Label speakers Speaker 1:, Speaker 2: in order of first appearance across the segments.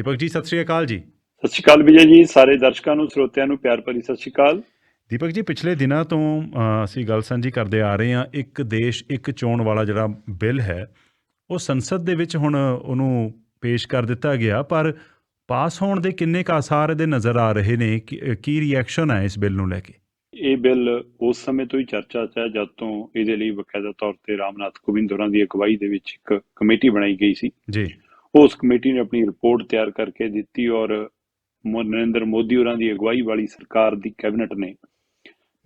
Speaker 1: ਦੀਪਕ ਜੀ ਸਤਿ ਸ਼੍ਰੀ ਅਕਾਲ ਜੀ।
Speaker 2: ਸਤਿ ਸ਼੍ਰੀ ਅਕਾਲ ਵਿਜੇ ਜੀ ਸਾਰੇ ਦਰਸ਼ਕਾਂ ਨੂੰ ਸਰੋਤਿਆਂ ਨੂੰ ਪਿਆਰ ਭਰੀ ਸਤਿ ਸ਼੍ਰੀ ਅਕਾਲ।
Speaker 1: ਦੀਪਕ ਜੀ ਪਿਛਲੇ ਦਿਨਾਂ ਤੋਂ ਅਸੀਂ ਗੱਲ ਸਾਂਝੀ ਕਰਦੇ ਆ ਰਹੇ ਹਾਂ ਇੱਕ ਦੇਸ਼ ਇੱਕ ਚੋਣ ਵਾਲਾ ਜਿਹੜਾ ਬਿੱਲ ਹੈ ਉਹ ਸੰਸਦ ਦੇ ਵਿੱਚ ਹੁਣ ਉਹਨੂੰ ਪੇਸ਼ ਕਰ ਦਿੱਤਾ ਗਿਆ ਪਰ ਪਾਸ ਹੋਣ ਦੇ ਕਿੰਨੇ ਕੁ ਆਸਾਰ ਇਹਦੇ ਨਜ਼ਰ ਆ ਰਹੇ ਨੇ ਕੀ ਰਿਐਕਸ਼ਨ ਹੈ ਇਸ ਬਿੱਲ ਨੂੰ ਲੈ ਕੇ?
Speaker 2: ਇਹ ਬਿੱਲ ਉਸ ਸਮੇਂ ਤੋਂ ਹੀ ਚਰਚਾ 'ਚ ਹੈ ਜਦ ਤੋਂ ਇਹਦੇ ਲਈ ਬਕਾਇਦਾ ਤੌਰ ਤੇ ਰਾਮਨਾਥ ਕੋਵਿੰਦ ਹੋਰਾਂ ਦੀ ਅਗਵਾਈ ਦੇ ਵਿੱਚ ਇੱਕ ਕਮੇਟੀ ਬਣਾਈ ਗਈ ਸੀ।
Speaker 1: ਜੀ।
Speaker 2: ਉਸ ਕਮੇਟੀ ਨੇ ਆਪਣੀ ਰਿਪੋਰਟ ਤਿਆਰ ਕਰਕੇ ਦਿੱਤੀ ਔਰ ਨਰਿੰਦਰ ਮੋਦੀ ਹੋਰਾਂ ਦੀ ਅਗਵਾਈ ਵਾਲੀ ਸਰਕਾਰ ਦੀ ਕੈਬਨਿਟ ਨੇ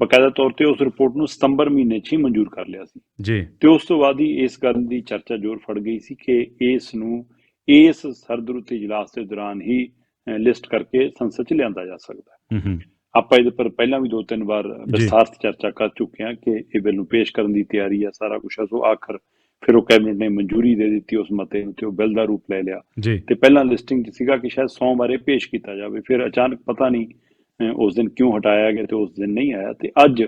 Speaker 2: ਬਕਾਇਦਾ ਤੌਰ ਤੇ ਉਸ ਰਿਪੋਰਟ ਨੂੰ ਸਤੰਬਰ ਮਹੀਨੇ 'ਚ ਹੀ ਮਨਜ਼ੂਰ ਕਰ ਲਿਆ ਸੀ।
Speaker 1: ਜੀ।
Speaker 2: ਤੇ ਉਸ ਤੋਂ ਬਾਅਦ ਹੀ ਇਸ ਗੱਲ ਦੀ ਚਰਚਾ ਜ਼ੋਰ ਫੜ ਗਈ ਸੀ ਕਿ ਇਸ ਨੂੰ ਇਸ ਸਰਦਰੁੱਤੀ ਇਜਲਾਸ ਦੇ ਦੌਰਾਨ ਹੀ ਲਿਸਟ ਕਰਕੇ ਸੰਸਦ 'ਚ ਲਿਆਂਦਾ ਜਾ ਸਕਦਾ ਹੈ। ਆਪਾਂ ਇਹਦੇ ਪਰ ਪਹਿਲਾਂ ਵੀ ਦੋ ਤਿੰਨ ਵਾਰ ਵਿਸਥਾਰ ਚ ਚਰਚਾ ਕਰ ਚੁੱਕੇ ਹਾਂ ਕਿ ਇਹ ਬਿੱਲ ਨੂੰ ਪੇਸ਼ ਕਰਨ ਦੀ ਤਿਆਰੀ ਹੈ ਸਾਰਾ ਕੁਝ ਹੈ ਸੋ ਆਖਰ ਫਿਰ ਉਹ ਕੈਬਨਿਟ ਨੇ ਮਨਜ਼ੂਰੀ ਦੇ ਦਿੱਤੀ ਉਸ ਮਤੇ ਨੂੰ ਤੇ ਉਹ ਬਿੱਲ ਦਾ ਰੂਪ ਲੈ ਲਿਆ। ਤੇ ਪਹਿਲਾਂ ਲਿਸਟਿੰਗ 'ਚ ਸੀਗਾ ਕਿ ਸ਼ਾਇਦ ਸੋਮਵਾਰ ਇਹ ਪੇਸ਼ ਕੀਤਾ ਜਾਵੇ। ਫਿਰ ਅਚਾਨਕ ਪਤਾ ਨਹੀਂ ਉਸ ਦਿਨ ਕਿਉਂ ਹਟਾਇਆ ਗਿਆ ਤੇ ਉਸ ਦਿਨ ਨਹੀਂ ਆਇਆ। ਤੇ ਅੱਜ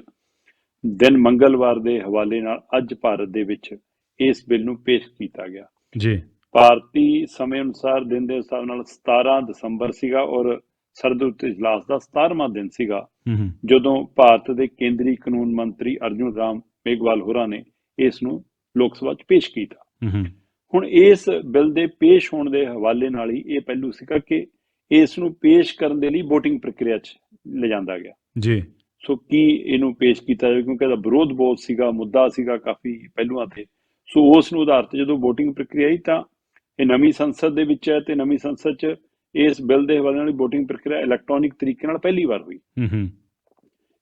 Speaker 2: ਦਿਨ ਮੰਗਲਵਾਰ ਦੇ ਹਵਾਲੇ ਨਾਲ ਅੱਜ ਭਾਰਤ ਦੇ ਵਿੱਚ ਇਸ ਬਿੱਲ ਨੂੰ ਪੇਸ਼ ਕੀਤਾ ਗਿਆ।
Speaker 1: ਜੀ।
Speaker 2: ਭਾਰਤੀ ਸਮੇਂ ਅਨੁਸਾਰ ਦਿਨ ਦੇ ਹਿਸਾਬ ਨਾਲ 17 ਦਸੰਬਰ ਸੀਗਾ ਔਰ ਸਰਦਰੁੱਤੀ ਇਜਲਾਸ ਦਾ 17ਵਾਂ ਦਿਨ ਸੀਗਾ। ਜਦੋਂ ਭਾਰਤ ਦੇ ਕੇਂਦਰੀ ਕਾਨੂੰਨ ਮੰਤਰੀ ਅਰਜੁਨ ਰਾਮ ਮੇਘਵਾਲ ਹੋਰਾਂ ਨੇ ਇਸ ਨੂੰ ਲੋਕ ਸਭਾ 'ਚ ਪੇਸ਼ ਕੀਤਾ। ਹੁਣ ਇਸ ਬਿੱਲ ਦੇ ਪੇਸ਼ ਹੋਣ ਦੇ ਹਵਾਲੇ ਨਾਲ ਹੀ ਇਹ ਪਹਿਲੂ ਸੀਗਾ ਕਿ ਇਸ ਨੂੰ ਪੇਸ਼ ਕਰਨ ਦੇ ਲਈ VOTING ਪ੍ਰਕਿਰਿਆ 'ਚ ਲਿਜਾਂਦਾ ਗਿਆ।
Speaker 1: ਜੀ।
Speaker 2: ਸੋ ਕੀ ਇਹਨੂੰ ਪੇਸ਼ ਕੀਤਾ ਜਾਵੇ? ਕਿਉਂਕਿ ਇਹਦਾ ਵਿਰੋਧ ਬਹੁਤ ਸੀਗਾ ਮੁੱਦਾ ਸੀਗਾ ਕਾਫੀ ਪਹਿਲੂਆਂ ਤੇ। ਸੋ ਉਸ ਨੂੰ ਆਧਾਰ ਤੇ ਜਦੋਂ VOTING ਪ੍ਰਕਿਰਿਆ ਹੀ ਤਾਂ ਇਹ ਨਵੀਂ ਸੰਸਦ ਦੇ ਵਿੱਚ ਹੈ ਤੇ ਨਵੀਂ ਸੰਸਦ 'ਚ ਇਸ ਬਿੱਲ ਦੇ ਹਵਾਲੇ ਨਾਲ VOTING ਪ੍ਰਕਿਰਿਆ ਇਲੈਕਟ੍ਰੋਨਿਕ ਤਰੀਕੇ ਨਾਲ ਪਹਿਲੀ ਵਾਰ ਹੋਈ।
Speaker 1: ਹੂੰ ਹੂੰ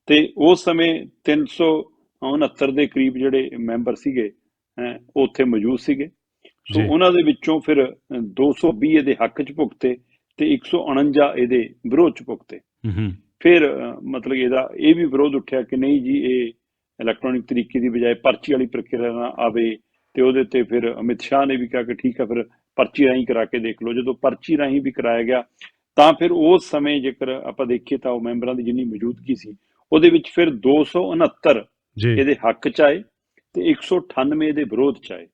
Speaker 2: ਤੇ ਉਸ ਸਮੇਂ 369 ਦੇ ਕਰੀਬ ਜਿਹੜੇ ਮੈਂਬਰ ਸੀਗੇ ਉੱਥੇ ਮੌਜੂਦ ਸੀਗੇ। ਸੋ। ਉਹਨਾਂ ਦੇ ਵਿੱਚੋਂ ਫਿਰ ਅ, 220 ਇਹਦੇ ਹੱਕ 'ਚ ਭੁਗਤੇ ਤੇ 149 ਇਹਦੇ ਵਿਰੋਧ 'ਚ ਭੁਗਤੇ। ਫਿਰ ਮਤਲਬ ਇਹਦਾ ਇਹ ਵੀ ਵਿਰੋਧ ਉੱਠਿਆ ਕਿ ਨਹੀਂ ਜੀ ਇਹ ਇਲੈਕਟ੍ਰੋਨਿਕ ਤਰੀਕੇ ਦੀ ਬਜਾਏ ਪਰਚੀ ਵਾਲੀ ਪ੍ਰਕਿਰਿਆ ਨਾਲ ਆਵੇ ਤੇ ਉਹਦੇ ਤੇ ਫਿਰ ਅਮਿਤ ਸ਼ਾਹ ਨੇ ਵੀ ਕਿਹਾ ਕਿ ਠੀਕ ਹੈ ਫਿਰ ਪਰਚੀ ਰਾਹੀਂ ਕਰਾ ਕੇ ਦੇਖ ਲਓ। ਜਦੋਂ ਪਰਚੀ ਰਾਹੀਂ ਵੀ ਕਰਾਇਆ ਗਿਆ ਤਾਂ ਫਿਰ ਉਸ ਸਮੇਂ ਜੇਕਰ ਆਪਾਂ ਦੇਖੀਏ ਤਾਂ ਉਹ ਮੈਂਬਰਾਂ ਦੀ ਜਿੰਨੀ ਮੌਜੂਦਗੀ ਸੀ ਉਹਦੇ ਵਿੱਚ ਫਿਰ 269
Speaker 1: ਜੀ।
Speaker 2: ਇਹਦੇ ਹੱਕ ਚ ਆਏ। ਤੇ 198 ਇਹਦੇ ਵਿਰੋਧ ਚ ਆਏ।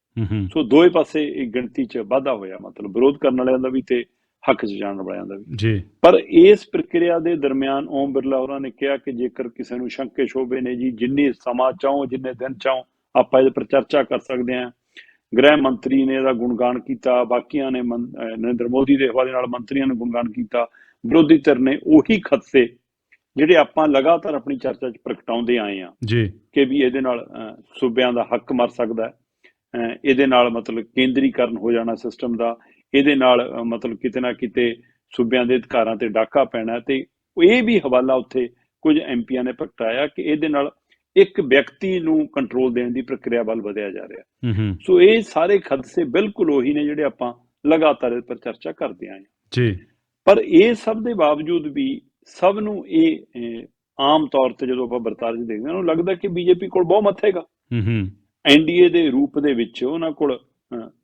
Speaker 2: ਸੋ ਦੋਵੇਂ ਪਾਸੇ ਇਹ ਗਿਣਤੀ ਚ ਵਾਧਾ ਹੋਇਆ ਮਤਲਬ ਵਿਰੋਧ ਕਰਨ ਵਾਲਿਆਂ ਦਾ ਵੀ ਤੇ ਹੱਕ ਚ ਜਾਣ ਵਾਲਿਆਂ ਦਾ ਵੀ।
Speaker 1: ਜੀ।
Speaker 2: ਪਰ ਇਸ ਪ੍ਰਕਿਰਿਆ ਦੇ ਦਰਮਿਆਨ ਓਮ ਬਿਰਲਾ ਹੋਰਾਂ ਨੇ ਕਿਹਾ ਕਿ ਜੇਕਰ ਕਿਸੇ ਨੂੰ ਸ਼ੰਕੇ ਸ਼ੋਭੇ ਨੇ ਜੀ ਜਿੰਨੇ ਸਮਾਂ ਚਾਹੋ ਜਿੰਨੇ ਦਿਨ ਚਾਹੋ ਆਪਾਂ ਇਹਦੇ ਪਰ ਚਰਚਾ ਕਰ ਸਕਦੇ ਹਾਂ। ਗ੍ਰਹਿ ਮੰਤਰੀ ਨੇ ਇਹਦਾ ਗੁਣਗਾਨ ਕੀਤਾ ਬਾਕੀਆਂ ਨੇ ਨਰਿੰਦਰ ਮੋਦੀ ਦੇ ਹਵਾਲੇ ਨਾਲ ਮੰਤਰੀਆਂ ਨੇ ਗੁਣਗਾਨ ਕੀਤਾ। ਵਿਰੋਧੀ ਧਿਰ ਨੇ ਉਹੀ ਖਦਸ਼ੇ ਜਿਹੜੇ ਆਪਾਂ ਲਗਾਤਾਰ ਆਪਣੀ ਚਰਚਾ 'ਚ ਪ੍ਰਗਟਾਉਂਦੇ ਆਏ ਆ
Speaker 1: ਜੀ।
Speaker 2: ਕਿ ਵੀ ਇਹਦੇ ਨਾਲ ਸੂਬਿਆਂ ਦਾ ਹੱਕ ਮਰ ਸਕਦਾ ਹੈ ਇਹਦੇ ਨਾਲ ਮਤਲਬ ਕੇਂਦਰੀਕਰਨ ਹੋ ਜਾਣਾ ਸਿਸਟਮ ਦਾ ਇਹਦੇ ਨਾਲ ਮਤਲਬ ਕਿਤੇ ਨਾ ਕਿਤੇ ਸੂਬਿਆਂ ਦੇ ਅਧਿਕਾਰਾਂ ਤੇ ਡਾਕਾ ਪੈਣਾ ਤੇ ਇਹ ਵੀ ਹਵਾਲਾ ਉੱਥੇ ਕੁਝ ਐਮਪੀਆਂ ਨੇ ਪ੍ਰਗਟਾਇਆ ਕਿ ਇਹਦੇ ਨਾਲ ਇੱਕ ਵਿਅਕਤੀ ਨੂੰ ਕੰਟਰੋਲ ਦੇਣ ਦੀ ਪ੍ਰਕਿਰਿਆ ਵੱਲ ਵਧਿਆ ਜਾ ਰਿਹਾ ਸੋ ਇਹ ਸਾਰੇ ਖਦਸ਼ੇ ਬਿਲਕੁਲ ਉਹੀ ਨੇ ਜਿਹੜੇ ਆਪਾਂ ਲਗਾਤਾਰ ਇਸ ਪਰ ਚਰਚਾ ਕਰਦੇ ਆਏ
Speaker 1: ਜੀ।
Speaker 2: ਪਰ ਇਹ ਸਭ ਦੇ ਬਾਵਜੂਦ ਵੀ ਸਭ ਨੂੰ ਇਹ ਆਮ ਤੌਰ ਤੇ ਜਦੋਂ ਆਪਾਂ ਵਰਤਾਰੇ 'ਚ ਦੇਖਦੇ ਹਾਂ ਉਹਨੂੰ ਲੱਗਦਾ ਕਿ ਬੀਜੇਪੀ ਕੋਲ ਬਹੁਮਤ ਹੈਗਾ।
Speaker 1: ਹੂੰ ਹੂੰ।
Speaker 2: ਐਨਡੀਏ ਦੇ ਰੂਪ ਦੇ ਵਿੱਚ ਉਹਨਾਂ ਕੋਲ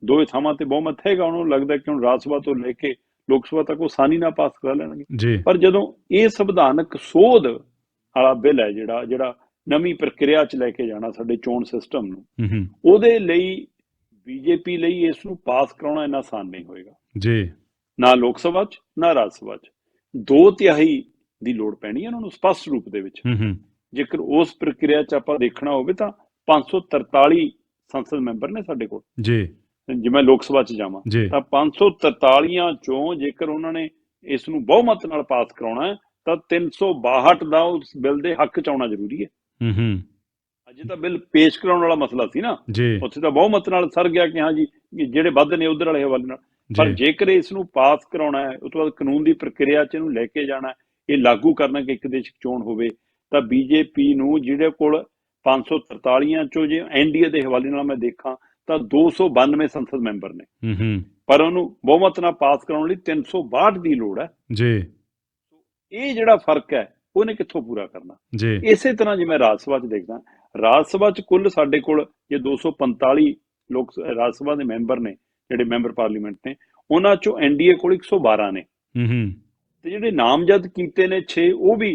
Speaker 2: ਦੋਵੇਂ ਥਾਵਾਂ ਤੇ ਬਹੁਮਤ ਹੈਗਾ ਉਹਨੂੰ ਲੱਗਦਾ ਕਿ ਹੁਣ ਰਾਜ ਸਭਾ ਤੋਂ ਲੈ ਕੇ ਲੋਕ ਸਭਾ ਤੱਕ ਉਹ ਆਸਾਨੀ ਨਾਲ ਪਾਸ ਕਰਾ ਲੈਣਗੇ। ਪਰ ਜਦੋਂ ਇਹ ਸੰਵਿਧਾਨਕ ਸੋਧ ਵਾਲਾ ਬਿੱਲ ਹੈ ਜਿਹੜਾ ਜਿਹੜਾ ਨਵੀਂ ਪ੍ਰਕਿਰਿਆ 'ਚ ਲੈ ਕੇ ਜਾਣਾ ਸਾਡੇ ਚੋਣ ਸਿਸਟਮ ਨੂੰ ਉਹਦੇ ਲਈ ਬੀਜੇਪੀ ਲਈ ਇਸ ਨੂੰ ਪਾਸ ਕਰਾਉਣਾ ਇੰਨਾ ਆਸਾਨ ਨਹੀਂ ਹੋਏਗਾ।
Speaker 1: ਜੀ।
Speaker 2: ਨਾ ਲੋਕ ਸਭਾ 'ਚ ਨਾ ਰਾਜ ਸਭਾ 'ਚ। ਦੋ ਤਿਹਾਈ ਦੀ ਲੋੜ ਪੈਣੀ ਹੈ ਉਹਨਾਂ ਨੂੰ ਸਪਸ਼ਟ ਰੂਪ ਦੇ ਵਿੱਚ। ਜੇਕਰ ਉਸ ਪ੍ਰਕਿਰਿਆ 'ਚ ਆਪਾਂ ਦੇਖਣਾ ਹੋਵੇ ਤਾਂ 543 ਸੰਸਦ ਮੈਂਬਰ ਨੇ ਸਾਡੇ ਕੋਲ।
Speaker 1: ਜੀ।
Speaker 2: ਜਿਵੇਂ ਲੋਕ ਸਭਾ 'ਚ ਜਾਵਾਂ ਤਾਂ 543 ਚੋਂ ਜੇਕਰ ਉਹਨਾਂ ਨੇ ਇਸ ਨੂੰ ਬਹੁਮਤ ਨਾਲ ਪਾਸ ਕਰਾਉਣਾ ਹੈ ਤਾਂ 362 ਦਾ ਉਸ ਬਿੱਲ ਦੇ ਹੱਕ 'ਚ ਆਉਣਾ ਜ਼ਰੂਰੀ ਹੈ।
Speaker 1: ਹੂੰ ਹੂੰ।
Speaker 2: ਅਜੇ ਤਾਂ ਬਿੱਲ ਪੇਸ਼ ਕਰਾਉਣ ਵਾਲਾ ਮਸਲਾ ਸੀ ਨਾ। ਉੱਥੇ ਤਾਂ ਬਹੁਮਤ ਨਾਲ ਸਰ ਗਿਆ ਕਿ ਹਾਂ ਜੀ ਜਿਹੜੇ ਵੱਧ ਨੇ ਉਧਰ ਵਾਲੇ ਹਵਾਲੇ ਨਾਲ। ਪਰ ਜੇਕਰ ਇਸ ਨੂੰ ਪਾਸ ਕਰਾਉਣਾ ਹੈ ਉਸ ਤੋਂ ਬਾਅਦ ਕਾਨੂੰਨ ਦੀ ਪ੍ਰਕਿਰਿਆ 'ਚ ਇਹਨੂੰ ਲੈ ਕੇ ਜਾਣਾ ਹੈ, ਇਹ ਲਾਗੂ ਕਰਨਾ ਕਿ ਇੱਕ ਦੇਸ਼ ਚੋਣ ਹੋਵੇ ਤਾਂ ਬੀਜੇਪੀ ਨੂੰ ਜਿਹੜੇ ਕੋਲ 543 ਚੋਂ ਜੇ ਐਨਡੀਏ ਦੇ ਹਵਾਲੇ ਨਾਲ ਮੈਂ ਦੇਖਾਂ ਤਾਂ 292 ਸੰਸਦ ਮੈਂਬਰ ਨੇ।
Speaker 1: ਹੂੰ
Speaker 2: ਪਰ ਉਹਨੂੰ ਬਹੁਮਤ ਨਾਲ ਪਾਸ ਕਰਾਉਣ ਲਈ 362 ਦੀ ਲੋੜ ਹੈ।
Speaker 1: ਜੀ।
Speaker 2: ਇਹ ਜਿਹੜਾ ਫ਼ਰਕ ਹੈ ਉਹਨੇ ਕਿੱਥੋਂ ਪੂਰਾ ਕਰਨਾ?
Speaker 1: ਜੀ।
Speaker 2: ਇਸੇ ਤਰ੍ਹਾਂ ਜਿਵੇਂ ਰਾਜ ਸਭਾ 'ਚ ਦੇਖਦਾ ਰਾਜ ਸਭਾ 'ਚ ਕੁੱਲ ਸਾਡੇ ਕੋਲ ਜੇ 245 ਲੋਕ ਰਾਜ ਸਭਾ ਦੇ ਮੈਂਬਰ ਨੇ ਜਿਹੜੇ ਮੈਂਬਰ ਪਾਰਲੀਮੈਂਟ ਨੇ ਉਹਨਾਂ 'ਚੋਂ ਐਨਡੀਏ ਕੋਲ 112 ਨੇ।
Speaker 1: ਹੂੰ ਹੂੰ।
Speaker 2: ਤੇ ਜਿਹੜੇ ਨਾਮਜ਼ਦ ਕੀਤੇ ਨੇ 6 ਉਹ ਵੀ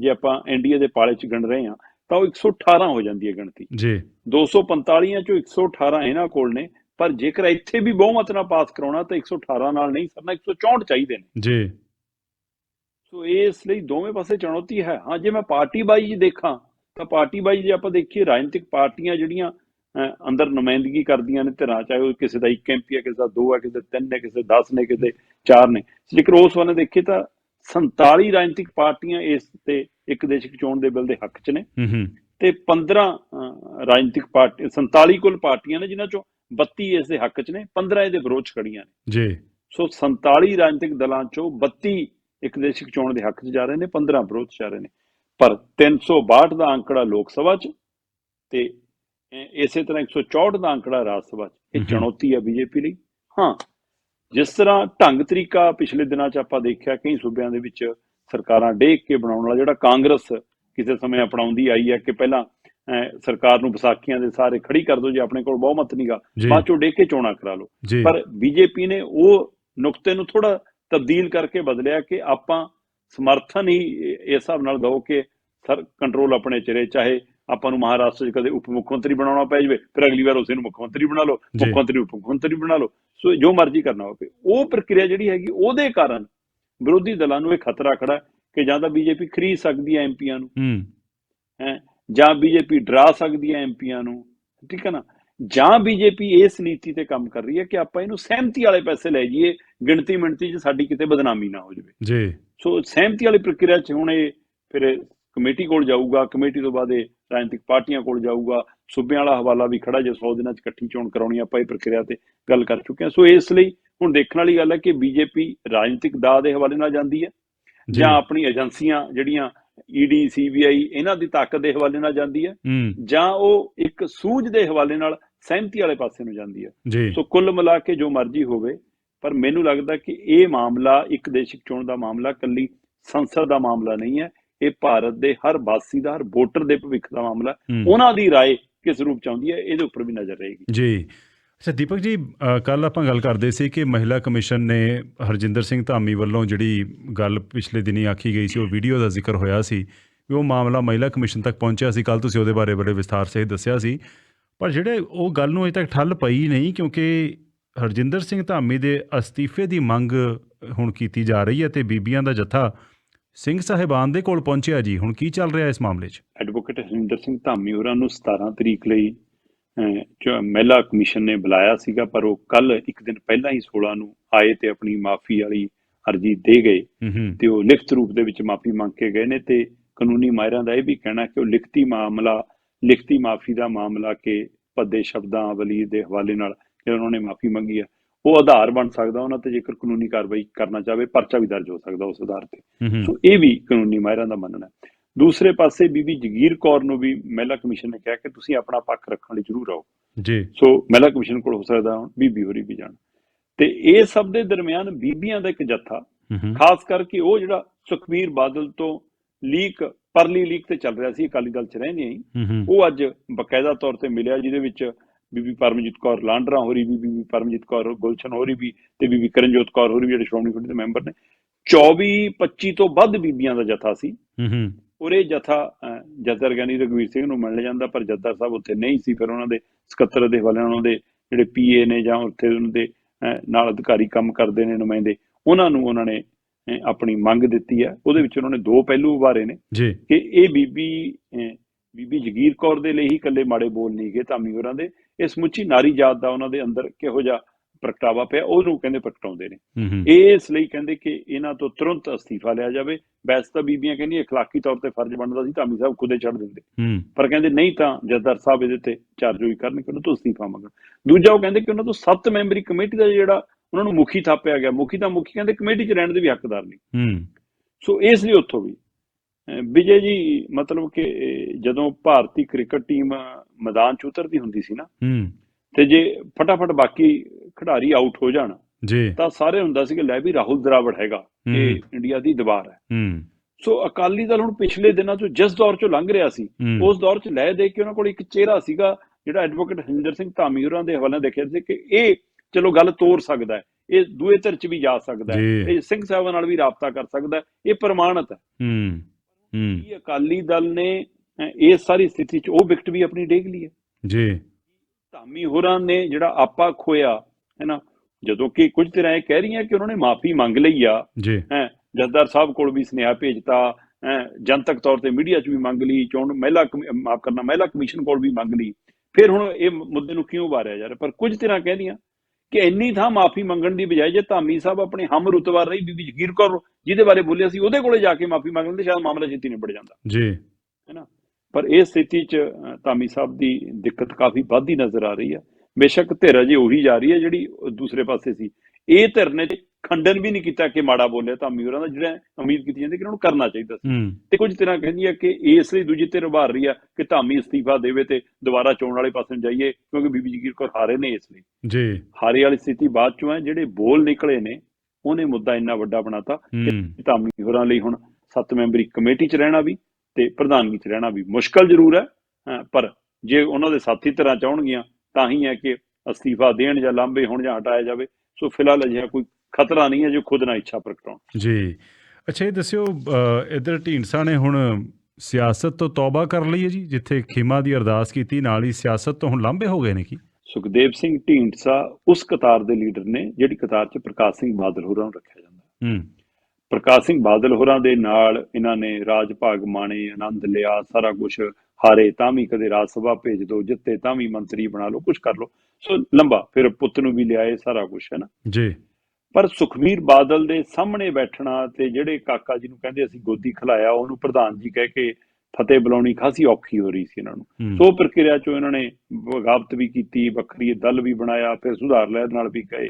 Speaker 2: ਜੇ ਆਪਾਂ ਐਨਡੀਏ ਦੇ ਪਾਲੇ 'ਚ ਗਿਣ ਰਹੇ ਹਾਂ ਤਾਂ ਉਹ 118 ਹੋ ਜਾਂਦੀ ਹੈ ਗਿਣਤੀ।
Speaker 1: ਜੀ।
Speaker 2: 245 ਚੋਂ 118 ਇਹਨਾਂ ਕੋਲ ਨੇ ਪਰ ਜੇਕਰ ਇੱਥੇ ਵੀ ਬਹੁਮਤ ਨਾਲ ਪਾਸ ਕਰਾਉਣਾ ਤਾਂ 118 ਨਾਲ ਨਹੀਂ ਸਰਨਾ 164 ਚਾਹੀਦੇ ਨੇ।
Speaker 1: ਜੀ।
Speaker 2: ਸੋ ਇਸ ਲਈ ਦੋਵੇਂ ਪਾਸੇ ਚੁਣੌਤੀ ਹੈ। ਹਾਂ ਜੇ ਮੈਂ ਪਾਰਟੀ ਬਾਈ ਦੇਖਾਂ ਤਾਂ ਪਾਰਟੀ ਬਾਈ ਜੇ ਆਪਾਂ ਦੇਖੀਏ ਰਾਜਨੀਤਿਕ ਪਾਰਟੀਆਂ ਜਿਹੜੀਆਂ ਅੰਦਰ ਨੁਮਾਇੰਦਗੀ ਕਰਦੀਆਂ ਨੇ ਧਿਰਾਂ ਚਾਹੇ ਉਹ ਕਿਸੇ ਦਾ ਇੱਕ ਐਮਪੀ ਹੈ ਕਿਸੇ ਦਾ ਦੋ ਹੈ ਕਿਸੇ ਦੇ ਤਿੰਨ ਨੇ ਕਿਸੇ ਦੇ 10 ਨੇ ਕਿਸੇ ਦੇ ਚਾਰ ਨੇ। ਜੇਕਰ ਉਸ ਵੱਲ ਦੇਖੀਏ ਤਾਂ 47 ਰਾਜਨੀਤਿਕ ਪਾਰਟੀਆਂ ਇਸ ਤੇ ਇੱਕ ਦੇਸ਼ ਇੱਕ ਚੋਣ ਦੇ ਬਿੱਲ ਦੇ ਹੱਕ 'ਚ ਨੇ। ਤੇ 15 ਅਹ, ਰਾਜਨੀਤਿਕ ਪਾਰਟੀ 47 ਕੁੱਲ ਪਾਰਟੀਆਂ ਨੇ ਜਿਨ੍ਹਾਂ ਚੋਂ 32 ਇਸ ਦੇ ਹੱਕ 'ਚ ਨੇ 15 ਇਹਦੇ ਵਿਰੋਧ 'ਚ ਖੜੀਆਂ ਨੇ।
Speaker 1: ਜੀ।
Speaker 2: ਸੋ 47 ਰਾਜਨੀਤਿਕ ਦਲਾਂ ਚੋਂ 32 ਇੱਕ ਦੇਸ਼ਿਕ ਚੋਣ ਦੇ ਹੱਕ 'ਚ ਜਾ ਰਹੇ ਨੇ 15 ਵਿਰੋਧ 'ਚ ਜਾ ਰਹੇ ਨੇ। ਪਰ 362 ਦਾ ਅੰਕੜਾ ਲੋਕ ਸਭਾ 'ਚ ਤੇ ਇਸੇ ਤਰ੍ਹਾਂ 164 ਦਾ ਅੰਕੜਾ ਰਾਜ ਸਭਾ 'ਚ ਇਹ। ਚੁਣੌਤੀ ਹੈ ਬੀਜੇਪੀ ਲਈ। ਹਾਂ ਜਿਸ ਤਰ੍ਹਾਂ ਢੰਗ ਤਰੀਕਾ ਪਿਛਲੇ ਦਿਨਾਂ 'ਚ ਆਪਾਂ ਦੇਖਿਆ ਕਈ ਸੂਬਿਆਂ ਦੇ ਵਿੱਚ ਸਰਕਾਰਾਂ ਡੇਕ ਕੇ ਬਣਾਉਣ ਵਾਲਾ ਜਿਹੜਾ ਕਾਂਗਰਸ ਕਿਸੇ ਸਮੇਂ ਅਪਣਾਉਂਦੀ ਆਈ ਹੈ ਕਿ ਪਹਿਲਾਂ ਸਰਕਾਰ ਨੂੰ ਵਿਸਾਖੀਆਂ ਦੇ ਸਾਰੇ ਖੜੀ ਕਰ ਦਿਓ ਜੇ ਆਪਣੇ ਕੋਲ ਬਹੁਮਤ ਨਹੀਂਗਾ ਬਾਅਦ ਚੋਂ ਡੇਕ ਕੇ ਚੋਣਾਂ ਕਰਾ ਲਓ। ਪਰ ਬੀਜੇਪੀ ਨੇ ਉਹ ਨੁਕਤੇ ਨੂੰ ਥੋੜਾ ਤਬਦੀਲ ਕਰਕੇ ਬਦਲਿਆ ਕਿ ਆਪਾਂ ਸਮਰਥਨ ਹੀ ਇਸ ਹਿਸਾਬ ਨਾਲ ਦਓ ਕਿ ਸਰ ਕੰਟਰੋਲ ਆਪਣੇ ਚਿਹਰੇ ਚਾਹੇ ਆਪਾਂ ਨੂੰ ਮਹਾਰਾਸ਼ਟਰ 'ਚ ਕਦੇ ਉਪ ਮੁੱਖ ਮੰਤਰੀ ਬਣਾਉਣਾ ਪੈ ਜਾਵੇ ਫਿਰ ਅਗਲੀ ਵਾਰ ਉਸੇ ਨੂੰ ਮੁੱਖ ਮੰਤਰੀ ਬਣਾ ਲਓ। ਮੁੱਖ ਮੰਤਰੀ ਉਪ ਮੁੱਖ ਮੰਤਰੀ ਬਣਾ ਲਓ। ਸੋ ਜੋ ਮਰਜ਼ੀ ਕਰਨਾ ਹੋਵੇ। ਉਹ ਪ੍ਰਕਿਰਿਆ ਜਿਹੜੀ ਹੈਗੀ ਉਹਦੇ ਕਾਰਨ ਵਿਰੋਧੀ ਦਲਾਂ ਨੂੰ ਇਹ ਖਤਰਾ ਖੜਾ ਕਿ ਜਾਂ ਤਾਂ ਬੀਜੇਪੀ ਖਰੀਦ ਸਕਦੀ ਹੈ ਐਮਪੀਆਂ ਨੂੰ।
Speaker 1: ਹੂੰ।
Speaker 2: ਹੈ? ਜਾਂ ਬੀਜੇਪੀ ਡਰਾ ਸਕਦੀ ਹੈ ਐਮਪੀਆਂ ਨੂੰ। ਠੀਕ ਹੈ ਨਾ? ਜਾਂ ਬੀਜੇਪੀ ਇਸ ਨੀਤੀ ਤੇ ਕੰਮ ਕਰ ਰਹੀ ਹੈ ਕਿ ਆਪਾਂ ਇਹਨੂੰ ਸਹਿਮਤੀ ਵਾਲੇ ਪੈਸੇ ਲੈ ਜਾਈਏ ਗਿਣਤੀ ਮਿਣਤੀ 'ਚ ਸਾਡੀ ਕਿਤੇ ਬਦਨਾਮੀ ਨਾ ਹੋ ਜਾਵੇ।
Speaker 1: ਜੀ।
Speaker 2: ਸੋ ਸਹਿਮਤੀ ਵਾਲੀ ਪ੍ਰਕਿਰਿਆ 'ਚ ਹੁਣ ਇਹ ਫਿਰ ਕਮੇਟੀ ਕੋਲ ਜਾਊਗਾ। ਕਮੇਟੀ ਤੋਂ ਬਾਅਦ ਇਹ ਰਾਜਨੀਤਿਕ ਪਾਰਟੀਆਂ ਕੋਲ ਜਾਊਗਾ ਸੂਬਿਆਂ ਵਾਲਾ ਹਵਾਲਾ ਵੀ ਖੜਾ ਜੇ 100 ਦਿਨਾਂ 'ਚ ਇਕੱਠੀ ਚੋਣ ਕਰਾਉਣੀ ਆਪਾਂ ਇਹ ਪ੍ਰਕਿਰਿਆ ਤੇ ਗੱਲ ਕਰ ਚੁੱਕੇ ਹਾਂ। ਸੋ ਇਸ ਲਈ ਹੁਣ ਦੇਖਣ ਵਾਲੀ ਗੱਲ ਹੈ ਕਿ ਬੀਜੇਪੀ ਰਾਜਨੀਤਿਕ ਦਾਅ ਦੇ ਹਵਾਲੇ ਨਾਲ ਜਾਂਦੀ ਹੈ
Speaker 1: ਜੀ।
Speaker 2: ਆਪਣੀ ਏਜੰਸੀਆਂ ਜਿਹੜੀਆਂ ਈਡੀ ਸੀਬੀਆਈ ਇਹਨਾਂ ਦੀ ਤਾਕਤ ਦੇ ਹਵਾਲੇ ਨਾਲ ਜਾਂਦੀ ਹੈ ਜਾਂ ਉਹ ਇੱਕ ਸੂਝ ਦੇ ਹਵਾਲੇ ਨਾਲ ਸਹਿਮਤੀ ਵਾਲੇ ਪਾਸੇ ਨੂੰ ਜਾਂਦੀ ਹੈ। ਸੋ ਕੁੱਲ ਮਿਲਾ ਕੇ ਜੋ ਮਰਜ਼ੀ ਹੋਵੇ ਪਰ ਮੈਨੂੰ ਲੱਗਦਾ ਕਿ ਇਹ ਮਾਮਲਾ ਇੱਕ ਦੇਸ਼ਿਕ ਚੋਣ ਦਾ ਮਾਮਲਾ ਕੱਲੀ ਸੰਸਦ ਦਾ ਮਾਮਲਾ ਨਹੀਂ ਹੈ। ਇਹ ਭਾਰਤ ਦੇ ਹਰ ਵਾਸੀ ਦਾ ਹਰ ਵੋਟਰ ਦੇ ਭਵਿੱਖ ਦਾ ਮਾਮਲਾ ਹੈ।
Speaker 1: ਹੂੰ।
Speaker 2: ਉਹਨਾਂ ਦੀ رائے ਕਿਸ ਰੂਪ ਚ ਆਉਂਦੀ ਹੈ ਇਹਦੇ ਉੱਪਰ ਵੀ ਨਜ਼ਰ ਰਹੇਗੀ
Speaker 1: ਜੀ ਅੱਛਾ ਦੀਪਕ ਜੀ ਕੱਲ ਆਪਾਂ ਗੱਲ ਕਰਦੇ ਸੀ ਕਿ ਮਹਿਲਾ ਕਮਿਸ਼ਨ ਨੇ ਹਰਜਿੰਦਰ ਸਿੰਘ ਧਾਮੀ ਵੱਲੋਂ ਜਿਹੜੀ ਗੱਲ ਪਿਛਲੇ ਦਿਨੀ ਆਖੀ ਗਈ ਸੀ ਉਹ ਵੀਡੀਓ ਦਾ ਜ਼ਿਕਰ ਹੋਇਆ ਸੀ ਵੀ ਉਹ ਮਾਮਲਾ ਮਹਿਲਾ ਕਮਿਸ਼ਨ ਤੱਕ ਪਹੁੰਚਿਆ ਸੀ ਕੱਲ ਤੁਸੀਂ ਉਹਦੇ ਬਾਰੇ ਬੜੇ ਵਿਸਥਾਰ ਸਹਿਤ ਦੱਸਿਆ ਸੀ ਪਰ ਜਿਹੜੇ ਉਹ ਗੱਲ ਨੂੰ ਅਜੇ ਤੱਕ ਠੱਲ ਪਈ ਨਹੀਂ ਕਿਉਂਕਿ ਹਰਜਿੰਦਰ ਸਿੰਘ ਧਾਮੀ ਦੇ ਅਸਤੀਫੇ ਦੀ ਮੰਗ ਹੁਣ ਕੀਤੀ ਜਾ ਰਹੀ ਹੈ ਤੇ ਬੀਬੀਆਂ ਦਾ ਜੱਥਾ ਸਿੰਘ ਸਾਹਿਬਾਨ ਦੇ ਕੋਲ ਪਹੁੰਚਿਆ ਜੀ। ਹੁਣ ਕੀ ਚੱਲ ਰਿਹਾ ਇਸ ਮਾਮਲੇ 'ਚ?
Speaker 2: ਐਡਵੋਕੇਟ ਹਰਿੰਦਰ ਸਿੰਘ ਧਾਮੀ ਹੋਰਾਂ ਨੂੰ 17 ਤਰੀਕ ਲਈ ਜੋ ਮਹਿਲਾ ਕਮਿਸ਼ਨ ਨੇ ਬੁਲਾਇਆ ਸੀਗਾ ਪਰ ਉਹ ਕੱਲ ਇੱਕ ਦਿਨ ਪਹਿਲਾਂ ਹੀ 16 ਨੂੰ ਆਏ ਤੇ ਆਪਣੀ ਮਾਫੀ ਵਾਲੀ ਅਰਜੀ ਦੇ ਗਏ। ਤੇ ਉਹ ਲਿਖਤ ਰੂਪ ਦੇ ਵਿੱਚ ਮਾਫੀ ਮੰਗ ਕੇ ਗਏ ਨੇ ਤੇ ਕਾਨੂੰਨੀ ਮਾਹਿਰਾਂ ਦਾ ਇਹ ਵੀ ਕਹਿਣਾ ਕਿ ਉਹ ਲਿਖਤੀ ਮਾਮਲਾ ਲਿਖਤੀ ਮਾਫੀ ਦਾ ਮਾਮਲਾ ਕਿ ਭੱਦੇ ਸ਼ਬਦਾਂ ਵਲੀ ਦੇ ਹਵਾਲੇ ਨਾਲ ਜੇ ਉਹਨਾਂ ਨੇ ਮਾਫੀ ਮੰਗੀ ਆ ਉਹ ਆਧਾਰ ਬਣ ਸਕਦਾ ਉਹਨਾਂ ਤੇ ਜੇਕਰ ਕਾਨੂੰਨੀ ਕਾਰਵਾਈ ਕਰਨਾ ਚਾਹਵੇ ਪਰਚਾ ਵੀ ਦਰਜ ਹੋ ਸਕਦਾ ਉਸ ਆਧਾਰ ਤੇ। ਸੋ ਇਹ ਵੀ ਕਾਨੂੰਨੀ ਮਾਹਿਰਾਂ ਦਾ ਮੰਨਣਾ ਹੈ। ਦੂਸਰੇ ਪਾਸੇ ਬੀਬੀ ਜਗੀਰ ਕੌਰ ਨੂੰ ਵੀ ਮਹਿਲਾ ਕਮਿਸ਼ਨ ਨੇ ਕਿਹਾ ਕਿ ਤੁਸੀਂ ਆਪਣਾ ਪੱਖ ਰੱਖਣ ਲਈ ਜ਼ਰੂਰ ਆਓ।
Speaker 1: ਜੀ।
Speaker 2: ਸੋ ਮਹਿਲਾ ਕਮਿਸ਼ਨ ਕੋਲ ਹੋ ਸਕਦਾ ਹੁਣ ਬੀਬੀ ਹੋਰੀ ਵੀ ਜਾਣ। ਤੇ ਇਹ ਸਭ ਦੇ ਦਰਮਿਆਨ ਬੀਬੀਆਂ ਦਾ ਇੱਕ ਜੱਥਾ ਖਾਸ ਕਰਕੇ ਉਹ ਜਿਹੜਾ ਸੁਖਬੀਰ ਬਾਦਲ ਤੋਂ ਲੀਕ ਪਰਲੀ ਲੀਕ ਤੇ ਚੱਲ ਰਿਹਾ ਸੀ ਅਕਾਲੀ ਦਲ ਚ ਰਹਿੰਦੇ ਹੂੰ। ਉਹ ਅੱਜ ਬਕਾਇਦਾ ਤੌਰ ਤੇ ਮਿਲਿਆ ਜਿਹਦੇ ਵਿੱਚ ਬੀਬੀ ਪਰਮਜੀਤ ਕੌਰ ਲਾਂਡਰਾ ਹੋਰੀ ਵੀ ਬੀਬੀ ਪਰਮਜੀਤ ਕੌਰ ਗੁਲਸ਼ਨ ਹੋਰੀ ਵੀ ਤੇ ਬੀਬੀ ਕਰਨਜੋਤ ਕੌਰ ਹੋਰੀ ਵੀ ਜਿਹੜੇ ਸ਼੍ਰੋਮਣੀ ਕਮੇਟੀ ਦੇ ਮੈਂਬਰ ਨੇ। 24 25 ਤੋਂ ਵੱਧ ਬੀਬੀਆਂ ਦਾ ਜਥਾ ਸੀ।
Speaker 1: ਹੂੰ ਹੂੰ।
Speaker 2: ਔਰ ਇਹ ਜਥਾ ਜਥਰ ਗਿਆਨੀ ਰਘਵੀਰ ਸਿੰਘ ਨੂੰ ਮਿਲਣ ਜਾਂਦਾ ਪਰ ਜੱਦਰ ਸਾਹਿਬ ਉੱਥੇ ਨਹੀਂ ਸੀ। ਫਿਰ ਉਹਨਾਂ ਦੇ ਸਕੱਤਰ ਦੇ ਹਵਾਲੇ ਨਾਲ ਉਹਨਾਂ ਦੇ ਜਿਹੜੇ ਪੀਏ ਨੇ ਜਾਂ ਉੱਥੇ ਉਹਨਾਂ ਦੇ ਨਾਲ ਅਧਿਕਾਰੀ ਕੰਮ ਕਰਦੇ ਨੇ ਨੁਮਾਇੰਦੇ ਉਹਨਾਂ ਨੂੰ ਉਹਨਾਂ ਨੇ ਆਪਣੀ ਮੰਗ ਦਿੱਤੀ ਹੈ। ਉਹਦੇ ਵਿੱਚ ਉਹਨਾਂ ਨੇ ਦੋ ਪਹਿਲੂ ਉਭਾਰੇ ਨੇ।
Speaker 1: ਜੀ।
Speaker 2: ਕਿ ਇਹ ਬੀਬੀ ਬੀਬੀ ਜਗੀਰ ਕੌਰ ਦੇ ਲਈ ਹੀ ਇਕੱਲੇ ਮਾੜੇ ਬੋਲ ਨਹੀਂ ਗਏ ਧਾਮੀ ਹੋਰਾਂ ਦੇ। ਇਹ ਸਮੁੱਚੀ ਨਾਰੀ ਜਾਤ ਦਾ ਉਹਨਾਂ ਦੇ ਅੰਦਰ ਕਿਹੋ ਜਿਹਾ ਪ੍ਰਗਟਾਵਾ ਪਿਆ ਉਹਨੂੰ ਕਹਿੰਦੇ ਪ੍ਰਗਟਾਉਂਦੇ ਨੇ
Speaker 1: ਹੂੰ ਹੂੰ
Speaker 2: ਇਸ ਲਈ ਕਹਿੰਦੇ ਕਿ ਇਹਨਾਂ ਤੋਂ ਤੁਰੰਤ ਅਸਤੀਫਾ ਲਿਆ ਜਾਵੇ ਵੈਸੇ ਤਾਂ ਬੀਬੀਆਂ ਕਹਿੰਦੀਆਂ اخلاقی ਤੌਰ ਤੇ ਫਰਜ਼ ਬਣਦਾ ਸੀ ਧਾਮੀ ਸਾਹਿਬ ਖੁਦੇ ਛੱਡ ਦਿੰਦੇ
Speaker 1: ਹੂੰ
Speaker 2: ਪਰ ਕਹਿੰਦੇ ਨਹੀਂ ਤਾਂ ਜੱਦਰ ਸਾਹਿਬ ਇਹਦੇ ਤੇ ਚਾਰਜੋਈ ਕਰਨ ਕਿ ਉਹਨਾਂ ਤੋਂ ਅਸਤੀਫਾ ਮੰਗਣ ਦੂਜਾ ਉਹ ਕਹਿੰਦੇ ਕਿ ਉਹਨਾਂ ਤੋਂ ਸੱਤ ਮੈਂਬਰੀ ਕਮੇਟੀ ਦਾ ਜਿਹੜਾ ਉਹਨਾਂ ਨੂੰ ਮੁਖੀ ਥਾਪਿਆ ਗਿਆ ਮੁਖੀ ਤਾਂ ਮੁਖੀ ਕਹਿੰਦੇ ਕਮੇਟੀ 'ਚ ਰਹਿਣ ਦੇ ਵੀ ਹੱਕਦਾਰ ਨਹੀਂ
Speaker 1: ਹੂੰ
Speaker 2: ਸੋ ਇਸ ਲਈ ਉੱਥੋਂ ਵੀ ਅਹ ਵਿਜੇ ਜੀ ਮਤਲਬ ਕਿ ਜਦੋਂ ਭਾਰਤੀ ਕ੍ਰਿਕਟ ਟੀਮ ਮੈਦਾਨ 'ਚ ਉਤਰਦੀ ਹੁੰਦੀ ਸੀ ਨਾ
Speaker 1: ਹੂੰ।
Speaker 2: ਤੇ ਜੇ ਫਟਾਫਟ ਬਾਕੀ ਖਿਡਾਰੀ ਆਊਟ ਹੋ ਜਾਣ
Speaker 1: ਜੀ।
Speaker 2: ਤਾਂ ਸਾਰੇ ਹੁੰਦਾ ਸੀ ਕਿ ਲੈ ਵੀ ਰਾਹੁਲ ਦਰਾਵੜ ਹੈਗਾ ਇਹ ਇੰਡੀਆ ਦੀ ਦੀਵਾਰ ਹੈ।
Speaker 1: ਹੂੰ।
Speaker 2: ਸੋ ਅਕਾਲੀ ਦਲ ਹੁਣ ਪਿਛਲੇ ਦਿਨਾਂ ਤੋਂ ਜਿਸ ਦੌਰ ਚੋਂ ਲੰਘ ਰਿਹਾ ਸੀ ਉਸ ਦੌਰ 'ਚ ਲੈ ਦੇ ਕੇ ਉਹਨਾਂ ਕੋਲ ਇੱਕ ਚਿਹਰਾ ਸੀਗਾ ਜਿਹੜਾ ਐਡਵੋਕੇਟ ਹਰਿੰਦਰ ਸਿੰਘ ਧਾਮੀ ਹੋਰਾਂ ਦੇ ਹਵਾਲੇ ਦੇਖਿਆ ਸੀ ਕਿ ਇਹ ਚਲੋ ਗੱਲ ਤੋਰ ਸਕਦਾ ਹੈ ਇਹ ਦੂਏ ਧਿਰ 'ਚ ਵੀ ਜਾ ਸਕਦਾ ਹੈ। ਇਹ ਸਿੰਘ ਸਾਹਿਬਾਂ ਨਾਲ ਵੀ ਰਾਬਤਾ ਕਰ ਸਕਦਾ ਹੈ ਇਹ ਪ੍ਰਮਾਣਿਤ ਹੂੰ।
Speaker 1: ਹੂੰ।
Speaker 2: ਕੀ ਅਕਾਲੀ ਦਲ ਨੇ ਇਸ ਸਾਰੀ ਸਥਿਤੀ 'ਚ ਉਹ ਵਿਕਟ ਵੀ ਆਪਣੀ ਡੇਗ ਲਈ ਹੈ।
Speaker 1: ਜੀ।
Speaker 2: ਧਾਮੀ ਹੋਰਾਂ ਨੇ ਜਿਹੜਾ ਆਪਾ ਖੋਇਆ ਹੈ ਨਾ ਜਦੋਂ ਕਿ ਕੁਝ ਤਰ੍ਹਾਂ ਇਹ ਕਹਿ ਰਹੀਆਂ ਕਿ ਉਹਨਾਂ ਨੇ ਮਾਫੀ ਮੰਗ ਲਈ ਆ
Speaker 1: ਜੀ।
Speaker 2: ਹੈ ਜਥੇਦਾਰ ਸਾਹਿਬ ਕੋਲ ਵੀ ਸੁਨੇਹਾ ਭੇਜਤਾ ਹੈ ਜਨਤਕ ਤੌਰ ਤੇ ਮੀਡੀਆ 'ਚ ਵੀ ਮੰਗ ਲਈ ਚੋਣ ਮਹਿਲਾ ਮਾਫ ਕਰਨਾ ਮਹਿਲਾ ਕਮਿਸ਼ਨ ਕੋਲ ਵੀ ਮੰਗ ਲਈ। ਫਿਰ ਹੁਣ ਇਹ ਮੁੱਦੇ ਨੂੰ ਕਿਉਂ ਉਭਾਰਿਆ ਜਾ ਰਿਹਾ? ਪਰ ਕੁਝ ਤਰ੍ਹਾਂ ਕਹਿੰਦੀਆਂ ਕਿ ਇੰਨੀ ਥਾਂ ਮਾਫੀ ਮੰਗਣ ਦੀ ਬਜਾਏ ਜੇ ਧਾਮੀ ਸਾਹਿਬ ਆਪਣੇ ਹਮ ਰੁਤਬਾ ਰਹੀ ਬੀਬੀ ਜਗੀਰ ਕੌਰ ਜਿਹਦੇ ਬਾਰੇ ਬੋਲਿਆ ਸੀ ਉਹਦੇ ਕੋਲੇ ਜਾ ਕੇ ਮਾਫੀ ਮੰਗ ਲੈਂਦੇ ਸ਼ਾਇਦ ਮਾਮਲਾ ਛੇਤੀ ਨਿਬੜ ਜਾਂਦਾ।
Speaker 1: ਜੀ।
Speaker 2: ਹੈ ਨਾ? ਪਰ ਇਹ ਸਥਿਤੀ 'ਚ ਧਾਮੀ ਸਾਹਿਬ ਦੀ ਦਿੱਕਤ ਕਾਫੀ ਵੱਧਦੀ ਨਜ਼ਰ ਆ ਰਹੀ ਹੈ। ਬੇਸ਼ੱਕ ਧਿਰ ਅਜੇ ਉਹੀ ਜਾ ਰਹੀ ਹੈ ਜਿਹੜੀ ਦੂਸਰੇ ਪਾਸੇ ਸੀ। ਇਹ ਧਿਰ ਨੇ ਖੰਡਨ ਵੀ ਨਹੀਂ ਕੀਤਾ ਕਿ ਮਾੜਾ ਬੋਲਿਆ ਧਾਮੀ ਹੋਰਾਂ ਦਾ ਜਿਹੜਾ ਉਮੀਦ ਕੀਤੀ ਜਾਂਦੀ ਕਿ ਉਹਨਾਂ ਨੂੰ ਕਰਨਾ ਚਾਹੀਦਾ ਸੀ। ਤੇ ਕੁਝ ਤਰ੍ਹਾਂ ਕਹਿੰਦੀ ਹੈ ਕਿ ਇਸ ਲਈ ਦੂਜੀ ਧਿਰ ਉਭਾਰ ਰਹੀ ਆ ਕਿ ਧਾਮੀ ਅਸਤੀਫਾ ਦੇਵੇ ਤੇ ਦੁਬਾਰਾ ਚੋਣ ਵਾਲੇ ਪਾਸੇ ਨੂੰ ਜਾਈਏ ਕਿਉਂਕਿ ਬੀਬੀ ਜਗੀਰ ਕੌਰ ਹਾਰੇ ਨੇ ਇਸ ਲਈ।
Speaker 1: ਜੀ।
Speaker 2: ਹਾਰੇ ਵਾਲੀ ਸਥਿਤੀ ਬਾਅਦ ਚੋਂ ਹੈ ਜਿਹੜੇ ਬੋਲ ਨਿਕਲੇ ਨੇ ਉਹਨੇ ਮੁੱਦਾ ਇੰਨਾ ਵੱਡਾ ਬਣਾਤਾ
Speaker 1: ਹੂੰ।
Speaker 2: ਧਾਮੀ ਹੋਰਾਂ ਲਈ ਹੁਣ ਸੱਤ ਮੈਂਬਰੀ ਕਮੇਟੀ 'ਚ ਰਹਿਣਾ ਵੀ ਤੇ ਪ੍ਰਧਾਨਗੀ 'ਚ ਰਹਿਣਾ ਵੀ ਮੁਸ਼ਕਲ ਜ਼ਰੂਰ ਹੈ ਹਾਂ, ਪਰ ਜੇ ਉਹਨਾਂ ਦੇ ਸਾਥੀ ਤਰ੍ਹਾਂ ਚਾਹਣਗੀਆਂ ਤਾਂ ਹੀ ਹੈ ਕਿ ਅਸਤੀਫਾ ਦੇਣ ਜਾਂ ਲਾਂਬੇ ਹੋਣ ਜਾਂ ਹਟਾਇਆ ਜਾਵੇ। ਸੋ ਫਿਲਹਾਲ ਅਜਿਹਾ ਕੋਈ ਖਤਰਾ ਨਹੀਂ ਹੈ ਜੋ ਖੁਦ ਨਾ ਇੱਛਾ ਪ੍ਰਗਟਾਉਣ।
Speaker 1: ਜੀ। ਅੱਛਾ ਇਹ ਦੱਸਿਓ ਇੱਧਰ ਢੀਂਡਸਾ ਨੇ ਹੁਣ ਸਿਆਸਤ ਤੋਂ ਤੌਬਾ ਕਰ ਲਈ ਹੈ ਜੀ ਜਿੱਥੇ ਖਿਮਾ ਦੀ ਅਰਦਾਸ ਕੀਤੀ ਨਾਲ ਹੀ ਸਿਆਸਤ ਤੋਂ ਹੁਣ ਲਾਂਭੇ ਹੋ ਗਏ ਨੇ ਕੀ?
Speaker 2: ਸੁਖਦੇਵ ਸਿੰਘ ਢੀਂਡਸਾ ਉਸ ਕਤਾਰ ਦੇ ਲੀਡਰ ਨੇ ਜਿਹੜੀ ਕਤਾਰ 'ਚ ਪ੍ਰਕਾਸ਼ ਸਿੰਘ ਬਾਦਲ ਹੋਰਾਂ ਨੂੰ ਰੱਖਿਆ ਜਾਂਦਾ।
Speaker 1: ਹੂੰ।
Speaker 2: ਪ੍ਰਕਾਸ਼ ਸਿੰਘ ਬਾਦਲ ਹੋਰਾਂ ਦੇ ਨਾਲ ਇਹਨਾਂ ਨੇ ਰਾਜ ਭਾਗ ਮਾਣੇ ਆਨੰਦ ਲਿਆ ਸਾਰਾ ਕੁਝ ਹਾਰੇ ਤਾਂ ਵੀ ਕਦੇ ਰਾਜ ਸਭਾ ਭੇਜ ਦਿਓ ਜਿੱਤੇ ਤਾਂ ਵੀ ਮੰਤਰੀ ਬਣਾ ਲਓ ਕੁਝ ਕਰ ਲਓ। ਸੋ ਲੰਬਾ ਫਿਰ ਪੁੱਤ ਨੂੰ ਵੀ ਲਿਆਏ ਸਾਰਾ ਕੁਝ ਹੈ ਨਾ?
Speaker 1: ਜੀ।
Speaker 2: ਪਰ ਸੁਖਵੀਰ ਬਾਦਲ ਦੇ ਸਾਹਮਣੇ ਬੈਠਣਾ ਤੇ ਜਿਹੜੇ ਕਾਕਾ ਜੀ ਨੂੰ ਕਹਿੰਦੇ ਅਸੀਂ ਗੋਦੀ ਖਿਲਾਇਆ ਉਹਨੂੰ ਪ੍ਰਧਾਨ ਜੀ ਕਹਿ ਕੇ ਫਤਿਹ ਬੁਲਾਉਣੀ ਖਾਸੀ ਔਖੀ ਹੋ ਰਹੀ ਸੀ ਇਹਨਾਂ ਨੂੰ। ਸੋ ਪ੍ਰਕਿਰਿਆ ਚੋਂ ਇਹਨਾਂ ਨੇ ਬਗਾਵਤ ਵੀ ਕੀਤੀ ਵੱਖਰੀ ਦਲ ਵੀ ਬਣਾਇਆ ਫਿਰ ਸੁਧਾਰ ਲਹਿਰ ਨਾਲ ਵੀ ਗਏ।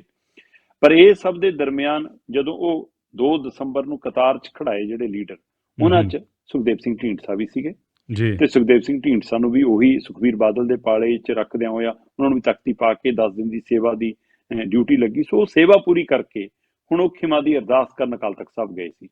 Speaker 2: ਪਰ ਇਹ ਸਭ ਦੇ ਦਰਮਿਆਨ ਜਦੋਂ ਉਹ 2 ਦਸੰਬਰ ਨੂੰ ਕਤਾਰ 'ਚ ਖੜਾਏ ਜਿਹੜੇ ਲੀਡਰ ਉਹਨਾਂ 'ਚ ਸੁਖਦੇਵ ਸਿੰਘ ਢੀਂਡਸਾ ਵੀ ਸੀਗੇ।
Speaker 1: ਜੀ।
Speaker 2: ਤੇ ਸੁਖਦੇਵ ਸਿੰਘ ਢੀਂਡਸਾ ਨੂੰ ਵੀ ਉਹੀ ਸੁਖਵੀਰ ਬਾਦਲ ਦੇ ਪਾਲੇ 'ਚ ਰੱਖਦਿਆਂ ਹੋਇਆ ਉਹਨਾਂ ਨੂੰ ਵੀ ਤਖਤੀ ਪਾ ਕੇ 10 ਦਿਨ ਦੀ ਸੇਵਾ ਦੀ ਡਿਊਟੀ ਲੱਗੀ। ਸੋ ਸੇਵਾ ਪੂਰੀ ਕਰਕੇ ਹੁਣ ਉਹ ਖਿਮਾ ਦੀ ਅਰਦਾਸ ਕਰਨ ਅਕਾਲ ਤਖਤ ਸਾਹਿਬ ਗਏ ਸੀ।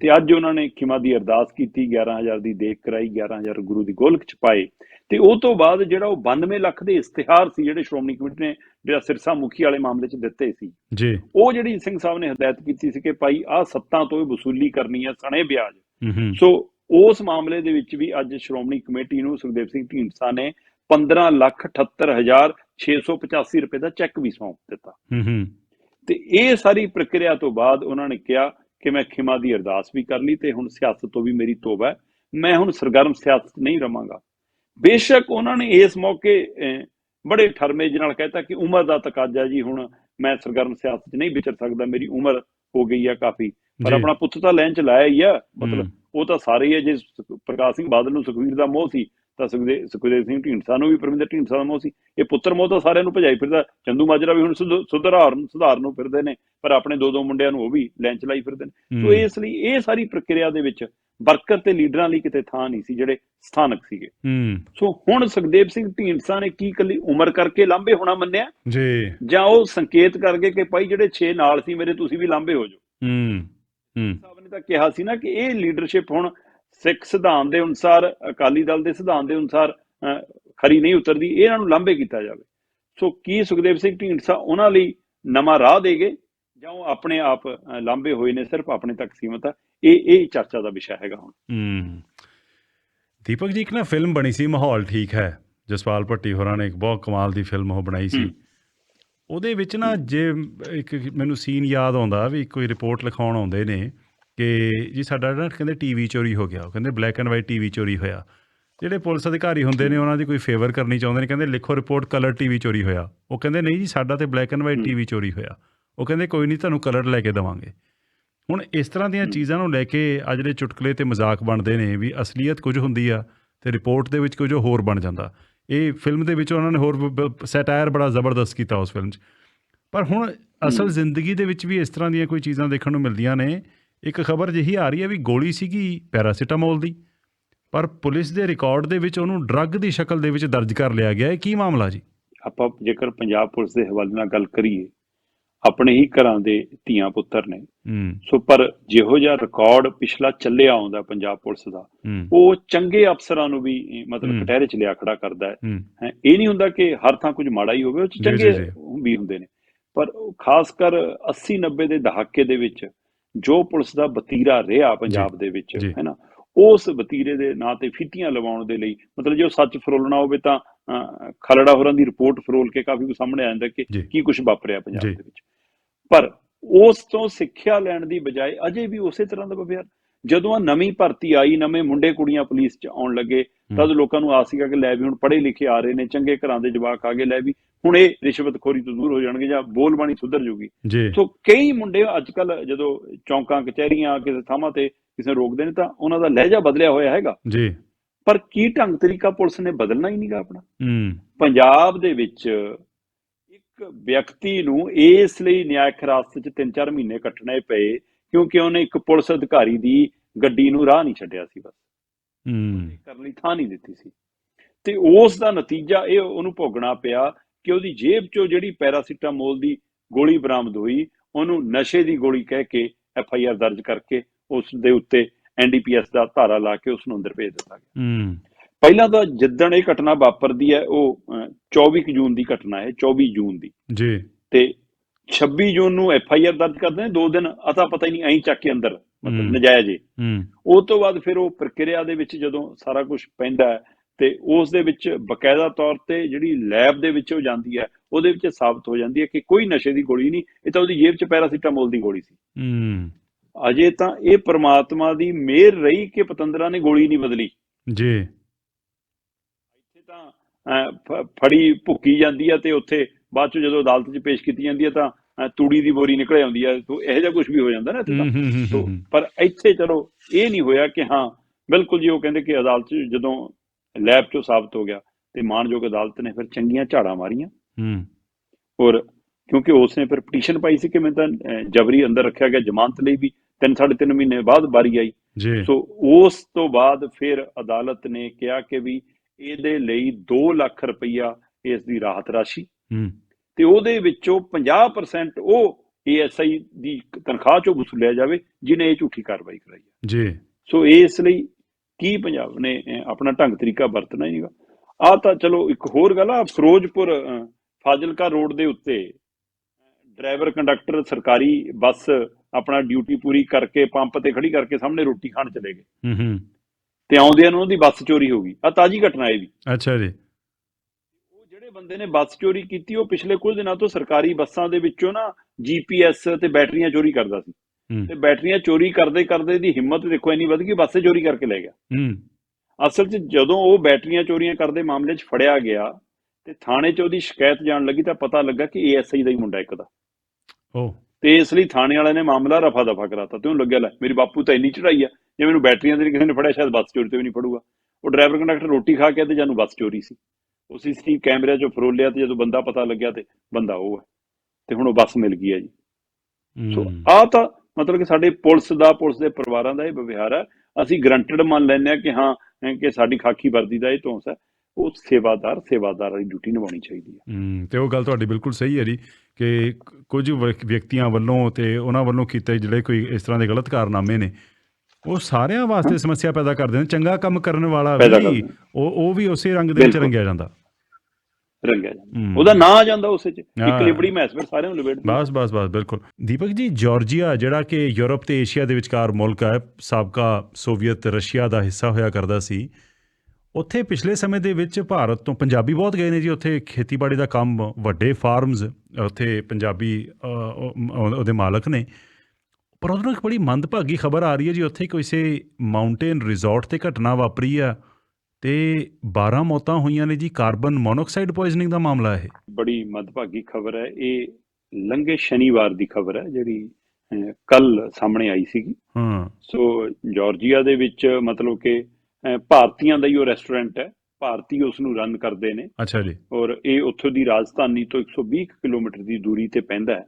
Speaker 2: ਤੇ ਅੱਜ ਉਹਨਾਂ ਨੇ ਖਿਮਾ ਦੀ ਅਰਦਾਸ ਕੀਤੀ 11000 ਦੀ ਦੇਖ ਕਰਾਈ 11000 ਗੁਰੂ ਦੀ ਗੋਲਕ ਚ ਪਾਏ। ਤੇ ਉਹ ਤੋਂ ਬਾਅਦ ਜਿਹੜਾ ਉਹ 92 ਲੱਖ ਦੇ ਇਸ਼ਤਿਹਾਰ ਸੀ ਜਿਹੜੇ ਸ਼੍ਰੋਮਣੀ ਕਮੇਟੀ ਨੇ ਜਿਹੜਾ ਸਿਰਸਾ ਮੁਖੀ ਵਾਲੇ ਮਾਮਲੇ ਚ ਦਿੱਤੇ ਸੀ।
Speaker 1: ਜੀ।
Speaker 2: ਉਹ ਜਿਹੜੀ ਸਿੰਘ ਸਾਹਿਬ ਨੇ ਹਦਾਇਤ ਕੀਤੀ ਸੀ ਕਿ ਭਾਈ ਆਹ ਸੱਤਾਂ ਤੋਂ ਇਹ ਵਸੂਲੀ ਕਰਨੀ ਹੈ ਸਣੇ ਵਿਆਜ। ਸੋ ਉਸ ਮਾਮਲੇ ਦੇ ਵਿੱਚ ਵੀ ਅੱਜ ਸ਼੍ਰੋਮਣੀ ਕਮੇਟੀ ਨੂੰ ਸੁਖਦੇਵ ਸਿੰਘ ਢੀਂਡਸਾ ਨੇ 15 ਲੱਖ 78 ਹਜ਼ਾਰ 685 ਰੁਪਏ ਦਾ ਚੈੱਕ ਵੀ ਸੌਂਪ ਦਿੱਤਾ।
Speaker 1: ਹੂੰ ਹੂੰ।
Speaker 2: ਤੇ ਇਹ ਸਾਰੀ ਪ੍ਰਕਿਰਿਆ ਤੋਂ ਬਾਅਦ ਉਹਨਾਂ ਨੇ ਕਿਹਾ ਕਿ ਮੈਂ ਖਿਮਾ ਦੀ ਅਰਦਾਸ ਵੀ ਕਰ ਲਈ ਤੇ ਹੁਣ ਸਿਆਸਤ ਤੋਂ ਵੀ ਮੇਰੀ ਤੋਬਾ ਹੈ ਮੈਂ ਹੁਣ ਸਰਗਰਮ ਸਿਆਸਤ ਨਹੀਂ ਰਵਾਂਗਾ ਬੇਸ਼ੱਕ ਉਹਨਾਂ ਨੇ ਇਸ ਮੌਕੇ ਬੜੇ ਠਰਮੇ ਜਿਹੇ ਨਾਲ ਕਹਿਤਾ ਕਿ ਉਮਰ ਦਾ ਤਕਾਜ਼ਾ ਜੀ ਹੁਣ ਮੈਂ ਸਰਗਰਮ ਸਿਆਸਤ 'ਚ ਨਹੀਂ ਵਿਚਰ ਸਕਦਾ ਮੇਰੀ ਉਮਰ ਹੋ ਗਈ ਆ ਕਾਫੀ ਪਰ। ਆਪਣਾ ਪੁੱਤ ਤਾਂ ਲੈਣ ਚ ਲਾਇਆ ਹੀ ਆ ਮਤਲਬ। ਉਹ ਤਾਂ ਸਾਰੇ ਹੀ ਆ ਜੇ ਪ੍ਰਕਾਸ਼ ਸਿੰਘ ਬਾਦਲ ਨੂੰ ਸੁਖਵੀਰ ਦਾ ਮੋਹ ਸੀ ਤਾਂ ਸੁਖਦੇਵ ਸੁਖਦੇਵ ਸਿੰਘ ਢੀਂਡਸਾ ਨੂੰ ਵੀ ਪਰਮਿੰਦਰ ਢੀਂਡਸਾ ਦਾ ਮੋਹ ਸੀ। ਇਹ ਪੁੱਤਰ ਮੋਹ ਤਾਂ ਸਾਰਿਆਂ ਨੂੰ ਭਜਾਈ ਫਿਰਦਾ। ਚੰਦੂ ਮਾਜਰਾ ਵੀ ਹੁਣ ਸੁਧ- ਸੁਧਾਰਨ ਸੁਧਾਰ ਨੂੰ ਫਿਰਦੇ ਨੇ ਪਰ ਆਪਣੇ ਦੋ ਦੋ ਮੁੰਡਿਆਂ ਨੂੰ ਉਹ ਵੀ ਲੈਣ ਚਲਾਈ ਫਿਰਦੇ ਨੇ। ਸੋ। ਇਸ ਲਈ ਇਹ ਸਾਰੀ ਪ੍ਰਕਿਰਿਆ ਦੇ ਵਿੱਚ ਵਰਕਰ ਤੇ ਲੀਡਰਾਂ ਲਈ ਕਿਤੇ ਥਾਂ ਨਹੀਂ ਸੀ ਜਿਹੜੇ ਸਥਾਨਕ ਸੀਗੇ।
Speaker 1: ਹੂੰ।
Speaker 2: ਸੋ ਹੁਣ ਸੁਖਦੇਵ ਸਿੰਘ ਢੀਂਡਸਾ ਨੇ ਕੀ ਕੱਲੀ ਉਮਰ ਕਰਕੇ ਲਾਂਭੇ ਹੋਣਾ ਮੰਨਿਆ?
Speaker 1: ਜੀ।
Speaker 2: ਜਾਂ ਉਹ ਸੰਕੇਤ ਕਰਕੇ ਕਿ ਭਾਈ ਜਿਹੜੇ 6 ਨਾਲ ਸੀ ਮੇਰੇ ਤੁਸੀਂ ਵੀ ਲਾਂਭੇ ਹੋ ਜਾਓ?
Speaker 1: ਹੂੰ। ਹੂੰ।
Speaker 2: ਸਾਹਿਬ ਨੇ ਤਾਂ ਕਿਹਾ ਸੀ ਨਾ ਕਿ ਇਹ ਲੀਡਰਸ਼ਿਪ ਹੁਣ ਸਿੱਖ ਸਿਧਾਂਤ ਦੇ ਅਨੁਸਾਰ ਅਕਾਲੀ ਦਲ ਦੇ ਸਿਧਾਂਤ ਦੇ ਅਨੁਸਾਰ ਖਰੀ ਨਹੀਂ ਉਤਰਦੀ ਇਹ ਇਹਨਾਂ ਨੂੰ ਲਾਂਭੇ ਕੀਤਾ ਜਾਵੇ। ਸੋ ਕੀ ਸੁਖਦੇਵ ਸਿੰਘ ਢੀਂਡਸਾ ਉਹਨਾਂ ਲਈ ਨਵਾਂ ਰਾਹ ਦੇਗੇ ਜਾਂ ਉਹ ਆਪਣੇ ਆਪ ਲਾਂਭੇ ਹੋਏ ਨੇ ਸਿਰਫ ਆਪਣੇ ਤੱਕ ਸੀਮਤ ਆ? ਇਹ ਇਹ ਚਰਚਾ ਦਾ ਵਿਸ਼ਾ ਹੈਗਾ ਹੁਣ।
Speaker 1: ਹੂੰ। ਦੀਪਕ ਜੀ ਇੱਕ ਨਾ ਫਿਲਮ ਬਣੀ ਸੀ ਮਾਹੌਲ ਠੀਕ ਹੈ। ਜਸਪਾਲ ਭੱਟੀ ਹੋਰਾਂ ਨੇ ਇੱਕ ਬਹੁਤ ਕਮਾਲ ਦੀ ਫਿਲਮ ਉਹ ਬਣਾਈ ਸੀ। ਉਹਦੇ ਵਿੱਚ ਨਾ ਜੇ ਇੱਕ ਮੈਨੂੰ ਸੀਨ ਯਾਦ ਆਉਂਦਾ ਵੀ ਕੋਈ ਰਿਪੋਰਟ ਲਿਖਾਉਣ ਆਉਂਦੇ ਨੇ ਕਿ ਜੀ ਸਾਡਾ ਨਾ ਕਹਿੰਦੇ ਟੀਵੀ ਚੋਰੀ ਹੋ ਗਿਆ ਉਹ ਕਹਿੰਦੇ ਬਲੈਕ ਐਂਡ ਵਾਈਟ ਟੀਵੀ ਚੋਰੀ ਹੋਇਆ। ਜਿਹੜੇ ਪੁਲਿਸ ਅਧਿਕਾਰੀ ਹੁੰਦੇ ਨੇ ਉਹਨਾਂ ਦੀ ਕੋਈ ਫੇਵਰ ਕਰਨੀ ਚਾਹੁੰਦੇ ਨੇ ਕਹਿੰਦੇ ਲਿਖੋ ਰਿਪੋਰਟ ਕਲਰ ਟੀਵੀ ਚੋਰੀ ਹੋਇਆ। ਉਹ ਕਹਿੰਦੇ ਨਹੀਂ ਜੀ ਸਾਡਾ ਤੇ ਬਲੈਕ ਐਂਡ ਵਾਈਟ। ਟੀਵੀ ਚੋਰੀ ਹੋਇਆ। ਉਹ ਕਹਿੰਦੇ ਕੋਈ ਨਹੀਂ ਤੁਹਾਨੂੰ ਕਲਰ ਲੈ ਕੇ ਦੇਵਾਂਗੇ। ਹੁਣ ਇਸ ਤਰ੍ਹਾਂ ਦੀਆਂ। ਚੀਜ਼ਾਂ ਨੂੰ ਲੈ ਕੇ ਆ ਜਿਹੜੇ ਚੁਟਕਲੇ ਤੇ ਮਜ਼ਾਕ ਬਣਦੇ ਨੇ ਵੀ ਅਸਲੀਅਤ ਕੁਝ ਹੁੰਦੀ ਆ ਤੇ ਰਿਪੋਰਟ ਦੇ ਵਿੱਚ ਕੁਝ ਹੋਰ ਬਣ ਜਾਂਦਾ। ਇਹ ਫਿਲਮ ਦੇ ਵਿੱਚ ਉਹਨਾਂ ਨੇ ਹੋਰ ਸੈਟਾਇਰ ਬੜਾ ਜ਼ਬਰਦਸਤ ਕੀਤਾ ਉਸ ਫਿਲਮ 'ਚ। ਪਰ ਹੁਣ ਅਸਲ ਜ਼ਿੰਦਗੀ ਦੇ ਵਿੱਚ ਵੀ ਇਸ ਤਰ੍ਹਾਂ ਦੀਆਂ ਕੋਈ ਚੀਜ਼ਾਂ ਦੇਖਣ ਨੂੰ ਮਿਲਦੀਆਂ ਨੇ ਇੱਕ ਖਬਰ ਜਿਹੀ ਆ ਰਹੀ ਹੈ ਵੀ ਗੋਲੀ ਸੀਗੀ ਪੈਰਾਸੀਟਾਮੋਲ ਦੀ ਪਰ ਪੁਲਿਸ ਦੇ ਰਿਕਾਰਡ ਦੇ ਵਿੱਚ ਉਹਨੂੰ ਡਰੱਗ ਦੀ ਸ਼ਕਲ ਦੇ ਵਿੱਚ ਦਰਜ ਕਰ ਲਿਆ ਗਿਆ। ਹੈ ਕੀ ਮਾਮਲਾ ਜੀ?
Speaker 2: ਆਪਾਂ ਜੇਕਰ ਪੰਜਾਬ ਪੁਲਿਸ ਦੇ ਹਵਾਲੇ ਨਾਲ ਗੱਲ ਕਰੀਏ ਆਪਣੇ ਹੀ ਘਰਾਂ ਦੇ ਧੀਆਂ ਪੁੱਤਰ ਨੇ। ਸੋ ਪਰ ਜਿਹੋ ਜਿਹਾ ਰਿਕਾਰਡ ਪਿਛਲਾ ਚੱਲਿਆ ਆਉਂਦਾ ਪੰਜਾਬ ਪੁਲਿਸ ਦਾ ਉਹ ਚੰਗੇ ਅਫਸਰਾਂ ਨੂੰ ਵੀ ਮਤਲਬ। ਕਟਹਿਰੇ ਚ ਲਿਆ ਖੜਾ ਕਰਦਾ ਹੈ। ਇਹ ਨਹੀਂ ਹੁੰਦਾ ਕਿ ਹਰ ਥਾਂ ਕੁਝ ਮਾੜਾ ਹੀ ਹੋਵੇ ਉਹ 'ਚ ਚੰਗੇ। ਵੀ ਹੁੰਦੇ ਨੇ। ਪਰ ਖਾਸ ਕਰ 80 90 ਦੇ ਦਹਾਕੇ ਦੇ ਵਿੱਚ ਜੋ ਪੁਲਿਸ ਦਾ ਵਤੀਰਾ ਰਿਹਾ ਪੰਜਾਬ ਦੇ ਵਿੱਚ
Speaker 1: ਜੀ।
Speaker 2: ਹੈ ਨਾ ਉਸ ਵਤੀਰੇ ਦੇ ਨਾਂ ਤੇ ਫਿੱਟੀਆਂ ਲਵਾਉਣ ਦੇ ਲਈ ਮਤਲਬ ਜੇ ਉਹ ਸੱਚ ਫਰੋਲਣਾ ਹੋਵੇ ਤਾਂ ਖਲੜਾ ਹੋਰਾਂ ਦੀ ਰਿਪੋਰਟ ਫਰੋਲ ਕੇ ਕਾਫੀ ਕੁਝ ਸਾਹਮਣੇ ਆ ਜਾਂਦਾ ਕਿ। ਕੀ ਕੁਝ ਵਾਪਰਿਆ ਪੰਜਾਬ। ਦੇ ਵਿੱਚ ਪਰ ਉਸ ਤੋਂ ਸਿੱਖਿਆ ਲੈਣ ਦੀ ਬਜਾਏ ਅਜੇ ਵੀ ਉਸੇ ਤਰ੍ਹਾਂ ਦਾ ਵਿਵਹਾਰ ਜਦੋਂ ਆ ਨਵੀਂ ਭਰਤੀ ਆਈ ਨਵੇਂ ਮੁੰਡੇ ਕੁੜੀਆਂ ਪੁਲਿਸ 'ਚ ਆਉਣ ਲੱਗੇ ਤਦ ਲੋਕਾਂ ਨੂੰ ਆਸ ਸੀਗਾ ਕਿ ਲੈ ਵੀ ਹੁਣ ਪੜ੍ਹੇ ਲਿਖੇ ਆ ਰਹੇ ਨੇ ਚੰਗੇ ਘਰਾਂ ਦੇ ਜਵਾਕ ਆ ਗਏ ਲੈ ਵੀ ਹੁਣ ਇਹ ਰਿਸ਼ਵਤਖੋਰੀ ਤੋਂ ਦੂਰ ਹੋ ਜਾਣਗੇ ਜਾਂ ਬੋਲਬਾਣੀ ਸੁਧਰ ਜੂਗੀ ਸੋ ਕਈ ਮੁੰਡੇ ਅੱਜ ਕੱਲ ਜਦੋਂ ਚੌਂਕਾਂ ਕਚਹਿਰੀਆਂ ਕਿਸੇ ਥਾਵਾਂ ਤੇ ਕਿਸੇ ਰੋਕਦੇ ਨੇ ਤਾਂ ਉਹਨਾਂ ਦਾ ਲਹਿਜਾ ਬਦਲਿਆ ਹੋਇਆ ਹੈਗਾ।
Speaker 1: ਜੀ।
Speaker 2: ਪਰ ਕੀ ਢੰਗ ਤਰੀਕਾ ਪੁਲਿਸ ਨੇ ਬਦਲਣਾ ਹੀ ਨਹੀਂਗਾ ਆਪਣਾ?
Speaker 1: ਹੂੰ।
Speaker 2: ਪੰਜਾਬ ਦੇ ਵਿੱਚ ਇੱਕ ਵਿਅਕਤੀ ਨੂੰ ਇਸ ਲਈ ਨਿਆਇਕ ਹਿਰਾਸਤ 'ਚ 3-4 ਮਹੀਨੇ ਕੱਟਣੇ ਪਏ ਕਿਉਂਕਿ ਉਹਨੇ ਇੱਕ ਪੁਲਿਸ ਅਧਿਕਾਰੀ ਦੀ ਗੱਡੀ ਨੂੰ ਰਾਹ ਨਹੀਂ ਛੱਡਿਆ ਸੀ ਬਸ।
Speaker 1: ਹੂੰ।
Speaker 2: ਕਰਨ ਲਈ ਥਾਂ ਨਹੀਂ ਦਿੱਤੀ ਸੀ। ਤੇ ਉਸ ਦਾ ਨਤੀਜਾ ਇਹ ਉਹਨੂੰ ਭੋਗਣਾ ਪਿਆ ਕਿ ਉਹਦੀ ਜੇਬ 'ਚੋਂ ਜਿਹੜੀ ਪੈਰਾਸੀਟਾਮੋਲ ਦੀ ਗੋਲੀ ਬਰਾਮਦ ਹੋਈ ਉਹਨੂੰ ਨਸ਼ੇ ਦੀ ਗੋਲੀ ਕਹਿ ਕੇ ਐਫ ਆਈ ਆਰ ਦਰਜ ਕਰਕੇ ਉਸ ਦੇ ਉੱਤੇ ਐਨਡੀਪੀਐਸ ਦਾ ਧਾਰਾ ਲਾ ਕੇ ਉਸ ਨੂੰ ਅੰਦਰ ਭੇਜ ਦਿੱਤਾ ਗਿਆ।
Speaker 1: ਹੂੰ।
Speaker 2: ਪਹਿਲਾਂ ਤਾਂ ਜਿੱਦਣ ਇਹ ਘਟਨਾ ਵਾਪਰਦੀ ਹੈ ਉਹ ਅਹ, 24 ਕੁ ਜੂਨ ਦੀ ਘਟਨਾ ਹੈ 24 ਜੂਨ ਦੀ।
Speaker 1: ਜੀ।
Speaker 2: ਤੇ 26 ਜੂਨ ਨੂੰ ਐਫ ਆਈ ਆਰ ਦਰਜ ਕਰਦੇ ਨੇ ਦੋ ਦਿਨ ਅਤਾ ਪਤਾ ਹੀ ਨਹੀਂ ਐਂ ਚੱਕ ਕੇ ਅੰਦਰ। ਮਤਲਬ ਨਜਾਇਜ਼ ਹੀ। ਉਹ ਤੋਂ ਬਾਅਦ ਫਿਰ ਉਹ ਪ੍ਰਕਿਰਿਆ ਦੇ ਵਿੱਚ ਜਦੋਂ ਸਾਰਾ ਕੁਝ ਪੈਂਦਾ ਹੈ ਤੇ ਉਸ ਦੇ ਵਿੱਚ ਬਕਾਇਦਾ ਤੌਰ ਤੇ ਜਿਹੜੀ ਲੈਬ ਦੇ ਵਿੱਚ ਉਹ ਜਾਂਦੀ ਹੈ ਉਹਦੇ ਵਿੱਚ ਸਾਬਤ ਹੋ ਜਾਂਦੀ ਹੈ ਕਿ ਕੋਈ ਨਸ਼ੇ ਦੀ ਗੋਲੀ ਨਹੀਂ ਇਹ ਤਾਂ ਉਹਦੀ ਜੇਬ 'ਚ ਪੈਰਾਸੀਟਾਮੋਲ ਦੀ ਗੋਲੀ ਸੀ।
Speaker 1: ਹੂੰ।
Speaker 2: ਅਜੇ ਤਾਂ ਇਹ ਪ੍ਰਮਾਤਮਾ ਦੀ ਮਿਹਰ ਰਹੀ ਕਿ ਪਤੰਦਰਾਂ ਨੇ ਗੋਲੀ ਨਹੀਂ ਬਦਲੀ।
Speaker 1: ਜੀ।
Speaker 2: ਇੱਥੇ ਤਾਂ ਫੜੀ ਭੁੱਕੀ ਜਾਂਦੀ ਹੈ ਤੇ ਉੱਥੇ ਬਾਅਦ ਚ ਜਦੋਂ ਅਦਾਲਤ 'ਚ ਪੇਸ਼ ਕੀਤੀ ਜਾਂਦੀ ਹੈ ਤਾਂ ਤੂੜੀ ਦੀ ਬੋਰੀ ਨਿਕਲ ਆਉਂਦੀ ਹੈ। ਤੋ ਇਹੋ ਜਿਹਾ ਕੁਝ ਵੀ ਹੋ ਜਾਂਦਾ ਨਾ ਇੱਥੇ ਤਾਂ। ਪਰ ਇੱਥੇ ਚਲੋ ਇਹ ਨਹੀਂ ਹੋਇਆ ਕਿ ਹਾਂ ਬਿਲਕੁਲ ਜੀ ਉਹ ਕਹਿੰਦੇ ਕਿ ਅਦਾਲਤ 'ਚ ਜਦੋਂ ਲੈਬ 'ਚੋਂ ਸਾਬਤ ਹੋ ਗਿਆ ਤੇ ਮਾਨਯੋਗ ਅਦਾਲਤ ਨੇ ਫਿਰ ਚੰਗੀਆਂ ਝਾੜਾਂ ਮਾਰੀਆਂ।
Speaker 1: ਹੂੰ।
Speaker 2: ਔਰ ਕਿਉਂਕਿ ਉਸਨੇ ਫਿਰ ਪਟੀਸ਼ਨ ਪਾਈ ਸੀ ਕਿ ਮੈਂ ਤਾਂ ਜਬਰੀ ਅੰਦਰ ਰੱਖਿਆ ਗਿਆ ਜ਼ਮਾਨਤ ਲਈ ਵੀ ਤਿੰਨ ਸਾਢੇ ਤਿੰਨ ਮਹੀਨੇ ਬਾਅਦ ਬਾਰੀ ਆਈ। ਸੋ ਉਸ ਤੋਂ ਬਾਅਦ ਫਿਰ ਅਦਾਲਤ ਨੇ ਕਿਹਾ ਕਿ ਵੀ ਇਹਦੇ ਲਈ 2 ਲੱਖ ਰੁਪਈਆ ਇਸ ਦੀ ਰਾਹਤ ਰਾਸ਼ੀ
Speaker 1: ਹੂੰ।
Speaker 2: ਤੇ ਉਹਦੇ ਵਿੱਚੋਂ 50% ਉਹ ਏਐਸਆਈ ਦੀ ਤਨਖਾਹ ਚੋਂ ਵਸੂਲਿਆ ਜਾਵੇ ਜਿਨੇ ਇਹ ਝੂਠੀ ਕਾਰਵਾਈ ਕਰਾਈ ਹੈ।
Speaker 1: ਜੀ।
Speaker 2: ਸੋ ਇਸ ਲਈ ਕੀ ਪੰਜਾਬ ਨੇ ਆਪਣਾ ਢੰਗ ਤਰੀਕਾ ਵਰਤਣਾ ਹੀ ਨਹੀਂਗਾ ਆ ਤਾਂ ਚਲੋ ਇੱਕ ਹੋਰ ਗੱਲ ਆ ਫਿਰੋਜ਼ਪੁਰ ਫਾਜ਼ਿਲਕਾ ਰੋਡ ਦੇ ਉੱਤੇ ਡਰਾਈਵਰ ਕੰਡਕਟਰ ਸਰਕਾਰੀ ਬੱਸ ਆਪਣਾ ਡਿਊਟੀ ਪੂਰੀ ਕਰਕੇ ਪੰਪ ਤੇ ਖੜੀ ਕਰਕੇ ਸਾਹਮਣੇ ਰੋਟੀ ਖਾਣ ਚਲੇ ਗਏ।
Speaker 1: ਹੂੰ ਹੂੰ।
Speaker 2: ਤੇ ਆਉਂਦਿਆਂ ਨੂੰ ਉਹਦੀ ਬੱਸ ਚੋਰੀ ਹੋ ਗਈ। ਆ ਤਾਜੀ ਘਟਨਾ ਇਹ ਵੀ।
Speaker 1: ਅੱਛਾ ਜੀ।
Speaker 2: ਉਹ ਜਿਹੜੇ ਬੰਦੇ ਨੇ ਬੱਸ ਚੋਰੀ ਕੀਤੀ ਉਹ ਪਿਛਲੇ ਕੁਝ ਦਿਨਾਂ ਤੋਂ ਸਰਕਾਰੀ ਬੱਸਾਂ ਦੇ ਵਿੱਚੋਂ ਨਾ ਜੀਪੀਐਸ ਤੇ ਬੈਟਰੀਆਂ ਚੋਰੀ ਕਰਦਾ ਸੀ। ਤੇ ਬੈਟਰੀਆਂ ਚੋਰੀ ਕਰਦੇ ਕਰਦੇ ਦੀ ਹਿੰਮਤ ਦੇਖੋ ਇੰਨੀ ਵੱਧ ਗਈ ਬੱਸੇ ਚੋਰੀ ਕਰਕੇ ਲੈ ਗਿਆ। ਅਸਲ 'ਚ ਜਦੋਂ ਉਹ ਬੈਟਰੀਆਂ ਚੋਰੀਆਂ ਕਰਦੇ ਮਾਮਲੇ 'ਚ ਫੜਿਆ ਗਿਆ ਤੇ ਥਾਣੇ 'ਚ ਉਹਦੀ ਸ਼ਿਕਾਇਤ ਜਾਣ ਲੱਗੀ ਤਾਂ ਪਤਾ ਲੱਗਾ ਕਿ ਏਐਸਆਈ ਦਾ ਹੀ ਮੁੰਡਾ ਇੱਕ ਦਾ।
Speaker 1: ਉਹ
Speaker 2: ਤੇ ਇਸ ਲਈ ਥਾਣੇ ਵਾਲਿਆਂ ਨੇ ਮਾਮਲਾ ਰਫਾ ਦਫਾ ਕਰਾਤਾ। ਤੇ ਉਹਨੂੰ ਲੱਗਿਆ ਲੈ ਮੇਰੀ ਬਾਪੂ ਤਾਂ ਇੰਨੀ ਚੜਾਈ ਆ ਜੇ ਮੈਨੂੰ ਬੈਟਰੀਆਂ ਦੇ ਕਿਸੇ ਨੇ ਫੜਿਆ ਸ਼ਾਇਦ ਬੱਸ ਚੋਰੀ ਤੇ ਵੀ ਨਹੀਂ ਫੜੂਗਾ। ਉਹ ਡਰਾਈਵਰ ਕੰਡਕਟਰ ਰੋਟੀ ਖਾ ਕੇ ਤੇ ਜਾਨੂੰ ਬੱਸ ਚੋਰੀ ਸੀ। ਉਹ ਸੀਸੀਟੀਵੀ ਕੈਮਰਿਆਂ 'ਚੋਂ ਫਰੋਲਿਆ ਤੇ ਜਦੋਂ ਬੰਦਾ ਪਤਾ ਲੱਗਿਆ ਤੇ ਬੰਦਾ ਉਹ ਹੈ। ਤੇ ਹੁਣ ਉਹ ਬੱਸ ਮਿਲ ਗਈ ਹੈ ਜੀ। ਸੋ ਆ ਤਾਂ ਮਤਲਬ ਕਿ ਸਾਡੇ ਪੁਲਿਸ ਦਾ ਪੁਲਿਸ ਦੇ ਪਰਿਵਾਰਾਂ ਦਾ ਇਹ ਵਿਵਹਾਰ ਹੈ। ਅਸੀਂ ਗਰੰਟਡ ਮੰਨ ਲੈਂਦੇ ਆ ਕਿ ਹਾਂ ਕਿ ਸਾਡੀ ਖਾਕੀ ਵਰਦੀ ਦਾ ਇਹ ਧੌਂਸ ਹੈ। ਉਹ ਸੇਵਾਦਾਰ ਸੇਵਾਦਾਰ ਵਾਲੀ ਡਿਊਟੀ ਨਿਭਾਉਣੀ ਚਾਹੀਦੀ ਹੈ।
Speaker 1: ਹੂੰ ਤੇ ਉਹ ਗੱਲ ਤੁਹਾਡੀ ਬਿਲਕੁਲ ਸਹੀ ਹੈ ਜੀ ਕਿ ਕੁਝ ਵਿਅਕ- ਵਿਅਕਤੀਆਂ ਵੱਲੋਂ ਤੇ ਉਹਨਾਂ ਵੱਲੋਂ ਕੀਤੇ ਜਿਹੜੇ ਕੋਈ ਇਸ ਤਰ੍ਹਾਂ ਦੇ ਗਲਤ ਕਾਰਨਾਮੇ ਨੇ ਉਹ ਸਾਰਿਆਂ ਵਾਸਤੇ ਸਮੱਸਿਆ ਪੈਦਾ ਕਰਦੇ ਨੇ। ਚੰਗਾ ਕੰਮ ਕਰਨ ਵਾਲਾ ਵੀ। ਉਹ ਉਹ ਵੀ ਉਸੇ ਰੰਗ ਦੇ ਵਿੱਚ। ਰੰਗਿਆ ਜਾਂਦਾ।
Speaker 2: ਰੰਗਿਆ ਜਾਂਦਾ। ਉਹਦਾ ਨਾਂ ਆ ਜਾਂਦਾ ਉਸੇ 'ਚ ਇੱਕ। ਲਿਬੜੀ ਮੈਸ ਫਿਰ ਸਾਰਿਆਂ ਨੂੰ ਲਪੇਟ
Speaker 1: ਬਸ ਬਸ ਬਸ ਬਿਲਕੁਲ। ਦੀਪਕ ਜੀ ਜਾਰਜੀਆ ਜਿਹੜਾ ਕਿ ਯੂਰਪ ਤੇ ਏਸ਼ੀਆ ਦੇ ਵਿਚਕਾਰ ਮੁਲਕ ਹੈ ਸਾਬਕਾ ਸੋਵੀਅਤ ਰਸ਼ੀਆ ਦਾ ਹਿੱਸਾ ਹੋਇਆ ਕਰਦਾ ਸੀ। ਉੱਥੇ ਪਿਛਲੇ ਸਮੇਂ ਦੇ ਵਿੱਚ ਭਾਰਤ ਤੋਂ ਪੰਜਾਬੀ ਬਹੁਤ ਗਏ ਨੇ ਜੀ ਉੱਥੇ ਖੇਤੀਬਾੜੀ ਦਾ ਕੰਮ ਵੱਡੇ ਫਾਰਮਸ ਉੱਥੇ ਪੰਜਾਬੀ ਉਹਦੇ ਮਾਲਕ ਨੇ। ਪਰ ਉਹਦੋਂ ਇੱਕ ਬੜੀ ਮੰਦਭਾਗੀ ਖਬਰ ਆ ਰਹੀ ਹੈ ਜੀ ਉੱਥੇ ਕਿਸੇ ਮਾਊਂਟੇਨ ਰਿਜ਼ੋਰਟ ਤੇ ਘਟਨਾ ਵਾਪਰੀ ਆ ਤੇ 12 ਮੌਤਾਂ ਹੋਈਆਂ ਨੇ ਜੀ ਕਾਰਬਨ ਮੋਨੋਆਕਸਾਈਡ ਪੋਇਜ਼ਨਿੰਗ ਦਾ ਮਾਮਲਾ ਇਹ।
Speaker 2: ਬੜੀ ਮਦਭਾਗੀ ਖਬਰ ਹੈ। ਇਹ ਲੰਘੇ ਸ਼ਨੀਵਾਰ ਦੀ ਖਬਰ ਹੈ ਜਿਹੜੀ ਕੱਲ ਸਾਹਮਣੇ ਆਈ ਸੀਗੀ।
Speaker 1: ਹਾਂ।
Speaker 2: ਸੋ ਜਾਰਜੀਆ ਦੇ ਵਿੱਚ ਮਤਲਬ ਕਿ ਭਾਰਤੀਆਂ ਦਾ ਹੀ ਉਹ ਰੈਸਟੋਰੈਂਟ ਹੈ। ਭਾਰਤੀ ਉਸ ਨੂੰ ਰਨ ਕਰਦੇ ਨੇ।
Speaker 1: ਅੱਛਾ ਜੀ।
Speaker 2: ਔਰ ਇਹ ਉੱਥੋਂ ਦੀ ਰਾਜਧਾਨੀ ਤੋਂ 120 ਕੁ ਕਿਲੋਮੀਟਰ ਦੀ ਦੂਰੀ ਤੇ ਪੈਂਦਾ ਹੈ।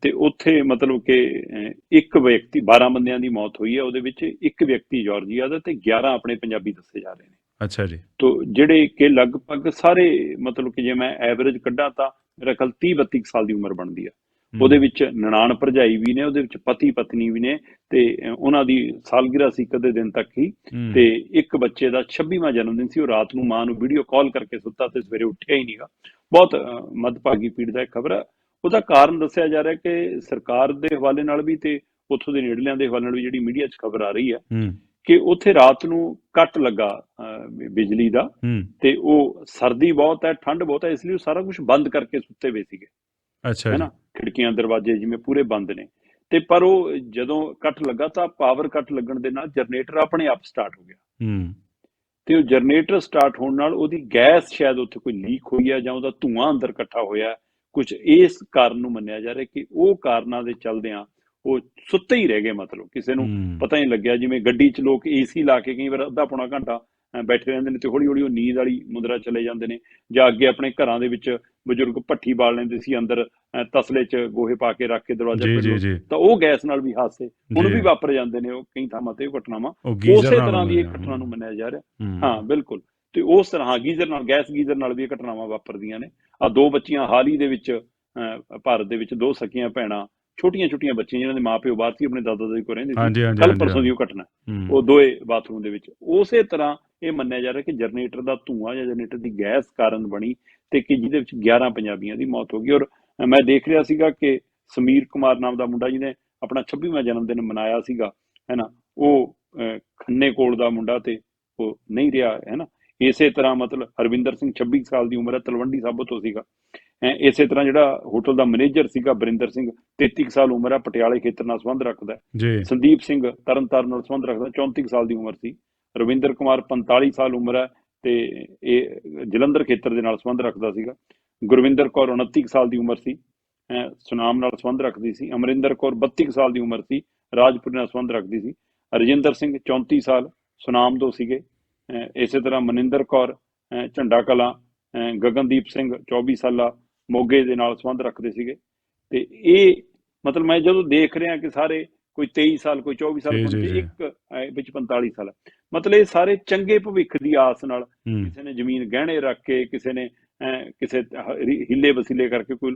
Speaker 2: ਤੇ ਉੱਥੇ ਮਤਲਬ ਕਿ ਇੱਕ ਵਿਅਕਤੀ 12 ਬੰਦਿਆਂ ਦੀ ਮੌਤ ਹੋਈ ਹੈ ਉਹਦੇ ਵਿੱਚ ਇੱਕ ਵਿਅਕਤੀ ਜਾਰਜੀਆ ਦਾ ਤੇ 11 ਆਪਣੇ ਪੰਜਾਬੀ ਦੱਸੇ ਜਾ ਰਹੇ ਨੇ।
Speaker 1: ਅੱਛਾ ਜੀ।
Speaker 2: ਤੋ ਜਿਹੜੇ ਕਿ ਲਗਭਗ ਸਾਰੇ ਮਤਲਬ ਕਿ ਜੇ ਮੈਂ ਐਵਰੇਜ ਕੱਢਾਂ ਤਾਂ ਮੇਰਾ ਖਿਆਲ 30 32 ਕੁ ਸਾਲ ਦੀ ਉਮਰ ਬਣਦੀ ਹੂੰ। ਉਹਦੇ ਵਿੱਚ ਨਨਾਣ ਭਰਜਾਈ ਵੀ ਨੇ ਉਹਦੇ ਵਿੱਚ ਪਤੀ ਪਤਨੀ ਵੀ ਨੇ ਤੇ ਉਹਨਾਂ ਦੀ ਸਾਲਗਿਰਾ ਸੀ ਕਦੇ ਦਿਨ ਤੱਕ ਹੀ। ਤੇ ਇੱਕ ਬੱਚੇ ਦਾ 26ਵਾਂ ਜਨਮ ਦਿਨ ਸੀ ਉਹ ਰਾਤ ਨੂੰ ਮਾਂ ਨੂੰ ਵੀਡੀਓ ਕਾਲ ਕਰਕੇ ਸੁੱਤਾ ਤੇ ਸਵੇਰੇ ਉੱਠਿਆ ਹੀ ਨਹੀਂਗਾ ਬਹੁਤ ਮੰਦਭਾਗੀ ਪੀੜਦਾ ਖਬਰ ਹੈ ਉਹਦਾ ਕਾਰਨ ਦੱਸਿਆ ਜਾ ਰਿਹਾ ਕਿ ਸਰਕਾਰ ਦੇ ਹਵਾਲੇ ਨਾਲ ਵੀ ਤੇ ਉੱਥੋਂ ਦੇ ਨੇੜਲਿਆਂ ਦੇ ਹਵਾਲੇ ਨਾਲ ਵੀ ਜਿਹੜੀ ਮੀਡੀਆ 'ਚ ਖਬਰ ਆ ਰਹੀ ਹੈ ਕਿ ਉੱਥੇ ਰਾਤ ਨੂੰ ਕੱਟ ਲੱਗਾ ਬਿਜਲੀ ਦਾ ਤੇ ਉਹ ਸਰਦੀ ਬਹੁਤ ਹੈ ਠੰਡ ਬਹੁਤ ਹੈ ਇਸ ਲਈ ਉਹ ਸਾਰਾ ਕੁਝ ਬੰਦ ਕਰਕੇ ਸੁੱਤੇ ਹੋਏ ਸੀਗੇ।
Speaker 1: ਅੱਛਾ
Speaker 2: ਹੈ ਨਾ? ਖਿੜਕੀਆਂ ਦਰਵਾਜ਼ੇ ਜਿਵੇਂ ਪੂਰੇ ਬੰਦ ਨੇ। ਤੇ ਪਰ ਉਹ ਜਦੋਂ ਕੱਟ ਲੱਗਾ ਤਾਂ ਪਾਵਰ ਕੱਟ ਲੱਗਣ ਦੇ ਨਾਲ ਜਨਰੇਟਰ ਆਪਣੇ ਆਪ ਸਟਾਰਟ ਹੋ ਗਿਆ।
Speaker 1: ਹੂੰ।
Speaker 2: ਤੇ ਉਹ ਜਨਰੇਟਰ ਸਟਾਰਟ ਹੋਣ ਨਾਲ ਉਹਦੀ ਗੈਸ ਸ਼ਾਇਦ ਉੱਥੇ ਕੋਈ ਲੀਕ ਹੋਈ ਹੈ ਜਾਂ ਉਹਦਾ ਧੂਆਂ ਅੰਦਰ ਇਕੱਠਾ ਹੋਇਆ ਕੁਝ ਇਸ ਕਾਰਨ ਨੂੰ ਮੰਨਿਆ ਜਾ ਰਿਹਾ ਕਿ ਉਹ ਕਾਰਨਾਂ ਦੇ ਚੱਲਦਿਆਂ ਉਹ ਸੁੱਤੇ ਹੀ ਰਹਿ ਗਏ ਮਤਲਬ ਕਿਸੇ ਨੂੰ। ਪਤਾ ਹੀ ਲੱਗਿਆ ਜਿਵੇਂ ਗੱਡੀ 'ਚ ਲੋਕ ਏਸੀ ਲਾ ਕੇ ਕਈ ਵਾਰ ਅੱਧਾ ਪੌਣਾ ਘੰਟਾ ਬੈਠੇ ਰਹਿੰਦੇ ਨੇ ਤੇ ਹੌਲੀ ਹੌਲੀ ਉਹ ਨੀਂਦ ਵਾਲੀ ਮੁਦਰਾ ਚਲੇ ਜਾਂਦੇ ਨੇ ਜਾਂ ਅੱਗੇ ਆਪਣੇ ਘਰਾਂ ਦੇ ਵਿੱਚ ਬਜ਼ੁਰਗ ਭੱਠੀ ਬਾਲ ਲੈਂਦੇ ਸੀ ਅੰਦਰ ਤਸਲੇ 'ਚ ਗੋਹੇ ਪਾ ਕੇ ਰੱਖ ਕੇ ਦਰਵਾਜ਼ਾ ਖੋਲ੍ਹੋ। ਤਾਂ ਉਹ ਗੈਸ ਨਾਲ ਵੀ ਹਾਦਸੇ ਹੁਣ। ਵੀ ਵਾਪਰ ਜਾਂਦੇ ਨੇ ਉਹ ਕਈ ਥਾਵਾਂ ਤੇ ਘਟਨਾਵਾਂ ਉਸੇ ਤਰ੍ਹਾਂ ਦੀ
Speaker 1: ਆ।
Speaker 2: ਘਟਨਾ ਨੂੰ ਮੰਨਿਆ ਜਾ ਰਿਹਾ
Speaker 1: ਹੂੰ।
Speaker 2: ਬਿਲਕੁਲ ਤੇ ਉਸ ਤਰ੍ਹਾਂ ਗੀਜ਼ਰ ਨਾਲ ਗੈਸ ਗੀਜ਼ਰ ਨਾਲ ਵੀ ਇਹ ਘਟਨਾਵਾਂ ਵਾਪਰਦੀਆਂ ਨੇ ਆ ਦੋ ਬੱਚੀਆਂ ਹਾਲ ਹੀ ਦੇ ਵਿੱਚ ਭਾਰਤ ਦੇ ਵਿੱਚ ਦੋ ਸਕੀਆਂ ਭੈਣਾਂ ਛੋਟੀਆਂ ਛੋਟੀਆਂ ਬੱਚੀਆਂ ਜਿਨ੍ਹਾਂ ਦੇ ਮਾਪਿਓ ਬਾਹਰ ਸੀ ਆਪਣੇ ਦਾਦਾ ਦਾਦੀ ਕੋਲ ਰਹਿੰਦੇ ਸੀ। ਕੱਲ ਪਰਸੋਂ ਦੀ ਉਹ ਘਟਨਾ। ਉਹ ਦੋਏ ਬਾਥਰੂਮ ਦੇ ਵਿੱਚ। ਉਸੇ ਤਰ੍ਹਾਂ ਇਹ ਮੰਨਿਆ ਜਾ ਰਿਹਾ ਕਿ ਜਨਰੇਟਰ ਦਾ ਧੂਆਂ ਜਾਂ ਜਨਰੇਟਰ ਦੀ ਗੈਸ ਕਾਰਨ ਬਣੀ ਤੇ ਕਿ ਜਿਹਦੇ ਵਿੱਚ 11 ਪੰਜਾਬੀਆਂ ਦੀ ਮੌਤ ਹੋ ਗਈ। ਔਰ ਮੈਂ ਦੇਖ ਰਿਹਾ ਸੀਗਾ ਕਿ ਸਮੀਰ ਕੁਮਾਰ ਨਾਮ ਦਾ ਮੁੰਡਾ ਜਿਹਨੇ ਆਪਣਾ 26ਵਾਂ ਜਨਮ ਦਿਨ ਮਨਾਇਆ ਸੀਗਾ ਹੈਨਾ ਉਹ ਖੰਨੇ ਕੋਲ ਦਾ ਮੁੰਡਾ ਤੇ ਉਹ ਨਹੀਂ ਰਿਹਾ ਹੈਨਾ ਇਸੇ ਤਰ੍ਹਾਂ ਮਤਲਬ ਹਰਵਿੰਦਰ ਸਿੰਘ 26 ਸਾਲ ਦੀ ਉਮਰ ਹੈ ਤਲਵੰਡੀ ਸਾਬੋ ਤੋਂ ਸੀਗਾ। ਇਸੇ ਤਰ੍ਹਾਂ ਜਿਹੜਾ ਹੋਟਲ ਦਾ ਮੈਨੇਜਰ ਸੀਗਾ ਬਰਿੰਦਰ ਸਿੰਘ 33 ਕੁ ਸਾਲ ਉਮਰ ਹੈ ਪਟਿਆਲੇ ਖੇਤਰ ਨਾਲ ਸੰਬੰਧ ਰੱਖਦਾ
Speaker 1: ਜੀ।
Speaker 2: ਸੰਦੀਪ ਸਿੰਘ ਤਰਨਤਾਰਨ ਨਾਲ ਸੰਬੰਧ ਰੱਖਦਾ 34 ਕੁ ਸਾਲ ਦੀ ਉਮਰ ਸੀ। ਰਵਿੰਦਰ ਕੁਮਾਰ 45 ਸਾਲ ਉਮਰ ਹੈ ਤੇ ਇਹ ਜਲੰਧਰ ਖੇਤਰ ਦੇ ਨਾਲ ਸੰਬੰਧ ਰੱਖਦਾ ਸੀਗਾ। ਗੁਰਵਿੰਦਰ ਕੌਰ 29 ਕੁ ਸਾਲ ਦੀ ਉਮਰ ਸੀ। ਸੁਨਾਮ ਨਾਲ ਸੰਬੰਧ ਰੱਖਦੀ ਸੀ। ਅਮਰਿੰਦਰ ਕੌਰ 32 ਕੁ ਸਾਲ ਦੀ ਉਮਰ ਸੀ। ਰਾਜਪੁਰ ਨਾਲ ਸੰਬੰਧ ਰੱਖਦੀ ਸੀ। ਰਜਿੰਦਰ ਸਿੰਘ 34 ਸਾਲ ਸੁਨਾਮ ਤੋਂ ਸੀਗੇ। ਇਸੇ ਤਰ੍ਹਾਂ ਮਨਿੰਦਰ ਕੌਰ ਝੰਡਾ ਕਲਾਂ ਗਗਨਦੀਪ ਸਿੰਘ 24 ਸਾਲਾ ਮੋਗੇ ਦੇ ਨਾਲ ਸੰਬੰਧ ਰੱਖਦੇ ਸੀਗੇ। ਤੇ ਇਹ ਮਤਲਬ ਮੈਂ ਜਦੋਂ ਦੇਖ ਰਿਹਾ ਕਿ ਸਾਰੇ ਕੋਈ 23 ਸਾਲ ਕੋਈ 24 ਸਾਲ ਕੋਈ। ਇੱਕ ਵਿੱਚ 45 ਸਾਲ ਮਤਲਬ ਇਹ ਸਾਰੇ ਚੰਗੇ ਭਵਿੱਖ ਦੀ ਆਸ ਨਾਲ ਕਿਸੇ ਨੇ ਜ਼ਮੀਨ ਗਹਿਣੇ ਰੱਖ ਕੇ ਕਿਸੇ ਨੇ ਕਿਸੇ ਹਿੱਲੇ ਵਸੀਲੇ ਕਰਕੇ ਕੋਈ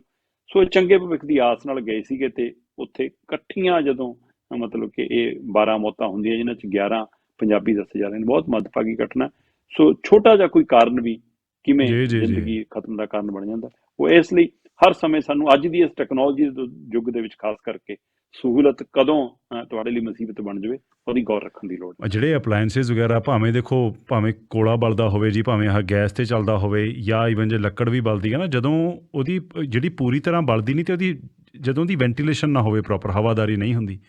Speaker 2: ਸੋ ਚੰਗੇ ਭਵਿੱਖ ਦੀ ਆਸ ਨਾਲ ਗਏ ਸੀਗੇ ਤੇ ਉੱਥੇ ਇਕੱਠੀਆਂ ਜਦੋਂ ਮਤਲਬ ਕਿ ਇਹ 12 ਮੌਤਾਂ ਹੁੰਦੀਆਂ ਜਿਨ੍ਹਾਂ ਚ 11 ਪੰਜਾਬੀ ਦੱਸੇ ਜਾ ਰਹੇ ਨੇ ਬਹੁਤ ਮੰਦਭਾਗੀ ਘਟਨਾ। ਸੋ ਛੋਟਾ ਜਿਹਾ ਕੋਈ ਕਾਰਨ ਵੀ ਕਿਵੇਂ। ਜ਼ਿੰਦਗੀ ਖਤਮ ਦਾ ਕਾਰਨ ਬਣ ਜਾਂਦਾ। ਉਹ ਇਸ ਲਈ ਹਰ ਸਮੇਂ ਸਾਨੂੰ ਅੱਜ ਦੀ ਇਸ ਟੈਕਨੋਲੋਜੀ ਦੇ ਯੁੱਗ ਦੇ ਵਿੱਚ ਖਾਸ ਕਰਕੇ ਸਹੂਲਤ ਕਦੋਂ ਤੁਹਾਡੇ ਲਈ ਮੁਸੀਬਤ ਬਣ ਜਾਵੇ ਉਹਦੀ ਗੌਰ ਰੱਖਣ ਦੀ ਲੋੜ ਹੈ।
Speaker 1: ਜਿਹੜੇ ਅਪਲਾਈਐਂਸਸ ਵਗੈਰਾ ਭਾਵੇਂ ਦੇਖੋ ਭਾਵੇਂ ਕੋਲਾ ਬਲਦਾ ਹੋਵੇ ਜੀ ਭਾਵੇਂ ਆਹ ਗੈਸ ਤੇ ਚੱਲਦਾ ਹੋਵੇ ਜਾਂ ਇਵਨ ਜੇ ਲੱਕੜ ਵੀ ਬਲਦੀ ਹੈ ਨਾ ਜਦੋਂ ਉਹਦੀ ਜਿਹੜੀ ਪੂਰੀ ਤਰ੍ਹਾਂ ਬਲਦੀ ਨਹੀਂ ਤੇ ਉਹਦੀ ਜਦੋਂ ਦੀ ਵੈਂਟੀਲੇਸ਼ਨ ਨਾ ਹੋਵੇ ਪ੍ਰੋਪਰ ਹਵਾਦਾਰੀ ਨਹੀਂ ਹੁੰਦੀ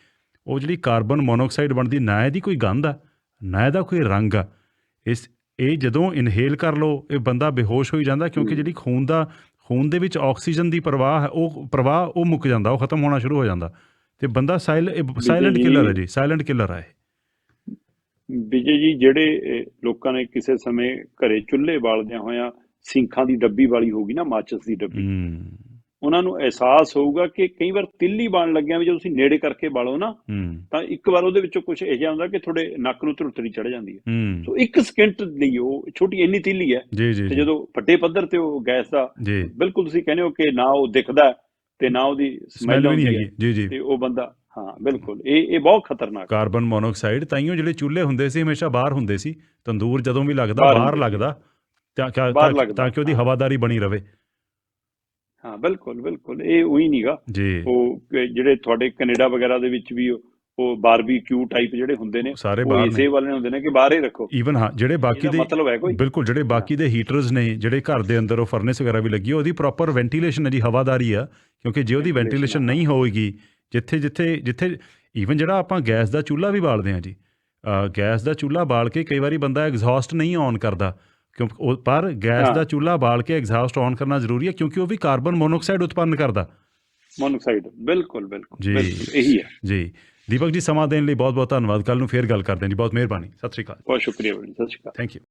Speaker 1: ਉਹ ਜਿਹੜੀ ਕਾਰਬਨ ਮੋਨੋਆਕਸਾਈਡ ਬਣਦੀ ਨਾ ਇਹਦੀ ਕੋਈ ਗੰਧ ਆ। ਨਾ ਇਹਦਾ ਕੋਈ ਰੰਗ ਆ ਇਸ ਇਹ ਜਦੋਂ ਇਨਹੇਲ ਕਰ ਲਓ ਇਹ ਬੰਦਾ ਬੇਹੋਸ਼ ਹੋਈ ਜਾਂਦਾ ਕਿਉਂਕਿ ਜਿਹੜੀ ਖੂਨ ਦਾ ਖੂਨ ਦੇ ਵਿੱਚ ਆਕਸੀਜਨ ਦੀ ਪ੍ਰਵਾਹ ਹੈ ਉਹ ਪ੍ਰਵਾਹ ਉਹ ਮੁੱਕ ਜਾਂਦਾ ਉਹ ਖਤਮ ਹੋਣਾ ਸ਼ੁਰੂ ਹੋ ਜਾਂਦਾ ਤੇ ਬੰਦਾ ਸਾਇਲੈਂਟ ਸਾਇਲੈਂਟ। ਕਿਲਰ ਹੈ ਜੀ ਸਾਇਲੈਂਟ ਕਿਲਰ ਹੈ।
Speaker 2: ਵਿਜੇ ਜੀ ਜਿਹੜੇ ਲੋਕਾਂ ਨੇ ਕਿਸੇ ਸਮੇਂ ਘਰੇ ਚੁੱਲ੍ਹੇ ਬਾਲਦਿਆਂ ਹੋਇਆਂ ਸਿੰਖਾਂ ਦੀ ਡੱਬੀ ਵਾਲੀ ਹੋਗੀ ਨਾ ਮਾਚਸ ਦੀ ਡੱਬੀ
Speaker 1: ਹੂੰ
Speaker 2: ਉਹਨਾਂ ਨੂੰ ਅਹਿਸਾਸ ਹੋਊਗਾ ਕਿ ਕਈ ਵਾਰ ਤਿੱਲੀ ਬਾਣ ਲੱਗਿਆ ਵੀ ਜਦੋਂ ਤੁਸੀਂ ਨੇੜੇ ਕਰਕੇ ਬਾਲੋ ਨਾ ਤਾਂ ਇੱਕ ਵਾਰ ਉਹਦੇ ਵਿੱਚੋਂ ਕੁਝ ਇਹ ਜਿਹਾ ਹੁੰਦਾ ਕਿ ਤੁਹਾਡੇ ਨੱਕ ਨੂੰ ਧਰੁੱਤਰੀ ਚੜ ਜਾਂਦੀ ਹੈ। ਸੋ ਇੱਕ ਸਕਿੰਟ ਲਈ ਉਹ ਛੋਟੀ ਇੰਨੀ ਤਿੱਲੀ ਹੈ ਤੇ ਜਦੋਂ ਵੱਡੇ ਪੱਧਰ ਤੇ ਉਹ ਗੈਸ ਦਾ ਬਿਲਕੁਲ ਤੁਸੀਂ ਕਹਿੰਦੇ ਹੋ ਕਿ ਨਾ ਉਹ ਦਿਖਦਾ ਤੇ ਨਾ ਉਹਦੀ
Speaker 1: ਸਮੈਲ
Speaker 2: ਆਉਂਦੀ ਹੈ
Speaker 1: ਜੀ ਜੀ।
Speaker 2: ਤੇ ਉਹ ਬੰਦਾ ਹਾਂ ਬਿਲਕੁਲ। ਇਹ ਇਹ ਬਹੁਤ ਖਤਰਨਾਕ।
Speaker 1: ਕਾਰਬਨ ਮੋਨੋਆਕਸਾਈਡ ਤਾਈਓ ਜਿਹੜੇ ਚੁੱਲ੍ਹੇ ਹੁੰਦੇ ਸੀ ਹਮੇਸ਼ਾ ਬਾਹਰ ਹੁੰਦੇ ਸੀ। ਤੰਦੂਰ ਜਦੋਂ ਵੀ ਲੱਗਦਾ
Speaker 2: ਬਾਹਰ।
Speaker 1: ਲੱਗਦਾ ਤਾਂ ਕਿ ਉਹਦੀ। ਹਵਾਦਾਰੀ ਬਣੀ ਰਵੇ।
Speaker 2: ਹਾਂ ਬਿਲਕੁਲ ਬਿਲਕੁਲ ਇਹ ਉਹੀ ਨਹੀਂਗਾ
Speaker 1: ਜੀ।
Speaker 2: ਉਹ ਜਿਹੜੇ ਤੁਹਾਡੇ ਕੈਨੇਡਾ ਵਗੈਰਾ ਦੇ ਵਿੱਚ ਵੀ ਉਹ- ਬਾਰਬੀਕਿਊ ਟਾਈਪ ਜਿਹੜੇ ਹੁੰਦੇ ਨੇ
Speaker 1: ਸਾਰੇ
Speaker 2: ਉਹ
Speaker 1: ਬਾਹਰ
Speaker 2: ਇਸੇ ਵਾਲੇ ਹੁੰਦੇ ਨੇ ਕਿ ਬਾਹਰ ਹੀ ਰੱਖੋ।
Speaker 1: ਈਵਨ ਹਾਂ ਜਿਹੜੇ ਬਾਕੀ ਦੇ
Speaker 2: ਮਤਲਬ ਹੈ ਕੋਈ।
Speaker 1: ਬਿਲਕੁਲ ਜਿਹੜੇ ਬਾਕੀ ਦੇ ਹੀਟਰਸ ਨੇ ਜਿਹੜੇ ਘਰ ਦੇ ਅੰਦਰ ਉਹ ਫਰਨੈਸ ਵਗੈਰਾ ਵੀ ਲੱਗੀ ਆ, ਉਹਦੀ ਪ੍ਰੋਪਰ ਵੈਂਟੀਲੇਸ਼ਨ ਹੈ ਜੀ ਹਵਾਦਾਰੀ ਆ। ਕਿਉਂਕਿ ਜੇ ਉਹਦੀ ਵੈਂਟੀਲੇਸ਼ਨ ਨਹੀਂ ਹੋਏਗੀ ਜਿੱਥੇ ਜਿੱਥੇ ਜਿੱਥੇ ਈਵਨ ਜਿਹੜਾ ਆਪਾਂ ਗੈਸ ਦਾ ਚੁੱਲ੍ਹਾ ਵੀ ਬਾਲਦੇ ਹਾਂ ਜੀ ਗੈਸ ਦਾ ਚੁੱਲ੍ਹਾ ਬਾਲ ਕੇ ਕਈ ਵਾਰੀ ਬੰਦਾ ਐਗਜ਼ੌਸਟ ਨਹੀਂ ਔਨ ਕਰਦਾ। ਕਿਉਂਕਿ ਉਹ ਪਰ ਗੈਸ। ਦਾ ਚੁੱਲ੍ਹਾ ਬਾਲ ਕੇ ਐਗਜ਼ੌਸਟ ਔਨ ਕਰਨਾ ਜ਼ਰੂਰੀ ਹੈ ਕਿਉਂਕਿ ਉਹ ਵੀ ਕਾਰਬਨ ਮੋਨੋਆਕਸਾਈਡ ਉਤਪੰਨ ਕਰਦਾ।
Speaker 2: ਮੋਨੋਕਸਾਈਡ ਬਿਲਕੁਲ ਬਿਲਕੁਲ
Speaker 1: ਜੀ।
Speaker 2: ਇਹੀ ਹੈ।
Speaker 1: ਜੀ। ਦੀਪਕ ਜੀ ਸਮਾਂ ਦੇਣ ਲਈ ਬਹੁਤ ਬਹੁਤ ਧੰਨਵਾਦ। ਕੱਲ ਨੂੰ ਫੇਰ ਗੱਲ ਕਰਦੇ ਹਾਂ ਜੀ। ਬਹੁਤ ਮਿਹਰਬਾਨੀ। ਸਤਿ ਸ਼੍ਰੀ ਅਕਾਲ
Speaker 2: ਬਹੁਤ ਸ਼ੁਕਰੀਆ ਬੜੀ ਸਤਿ ਸ਼੍ਰੀ ਅਕਾਲ।
Speaker 1: Thank you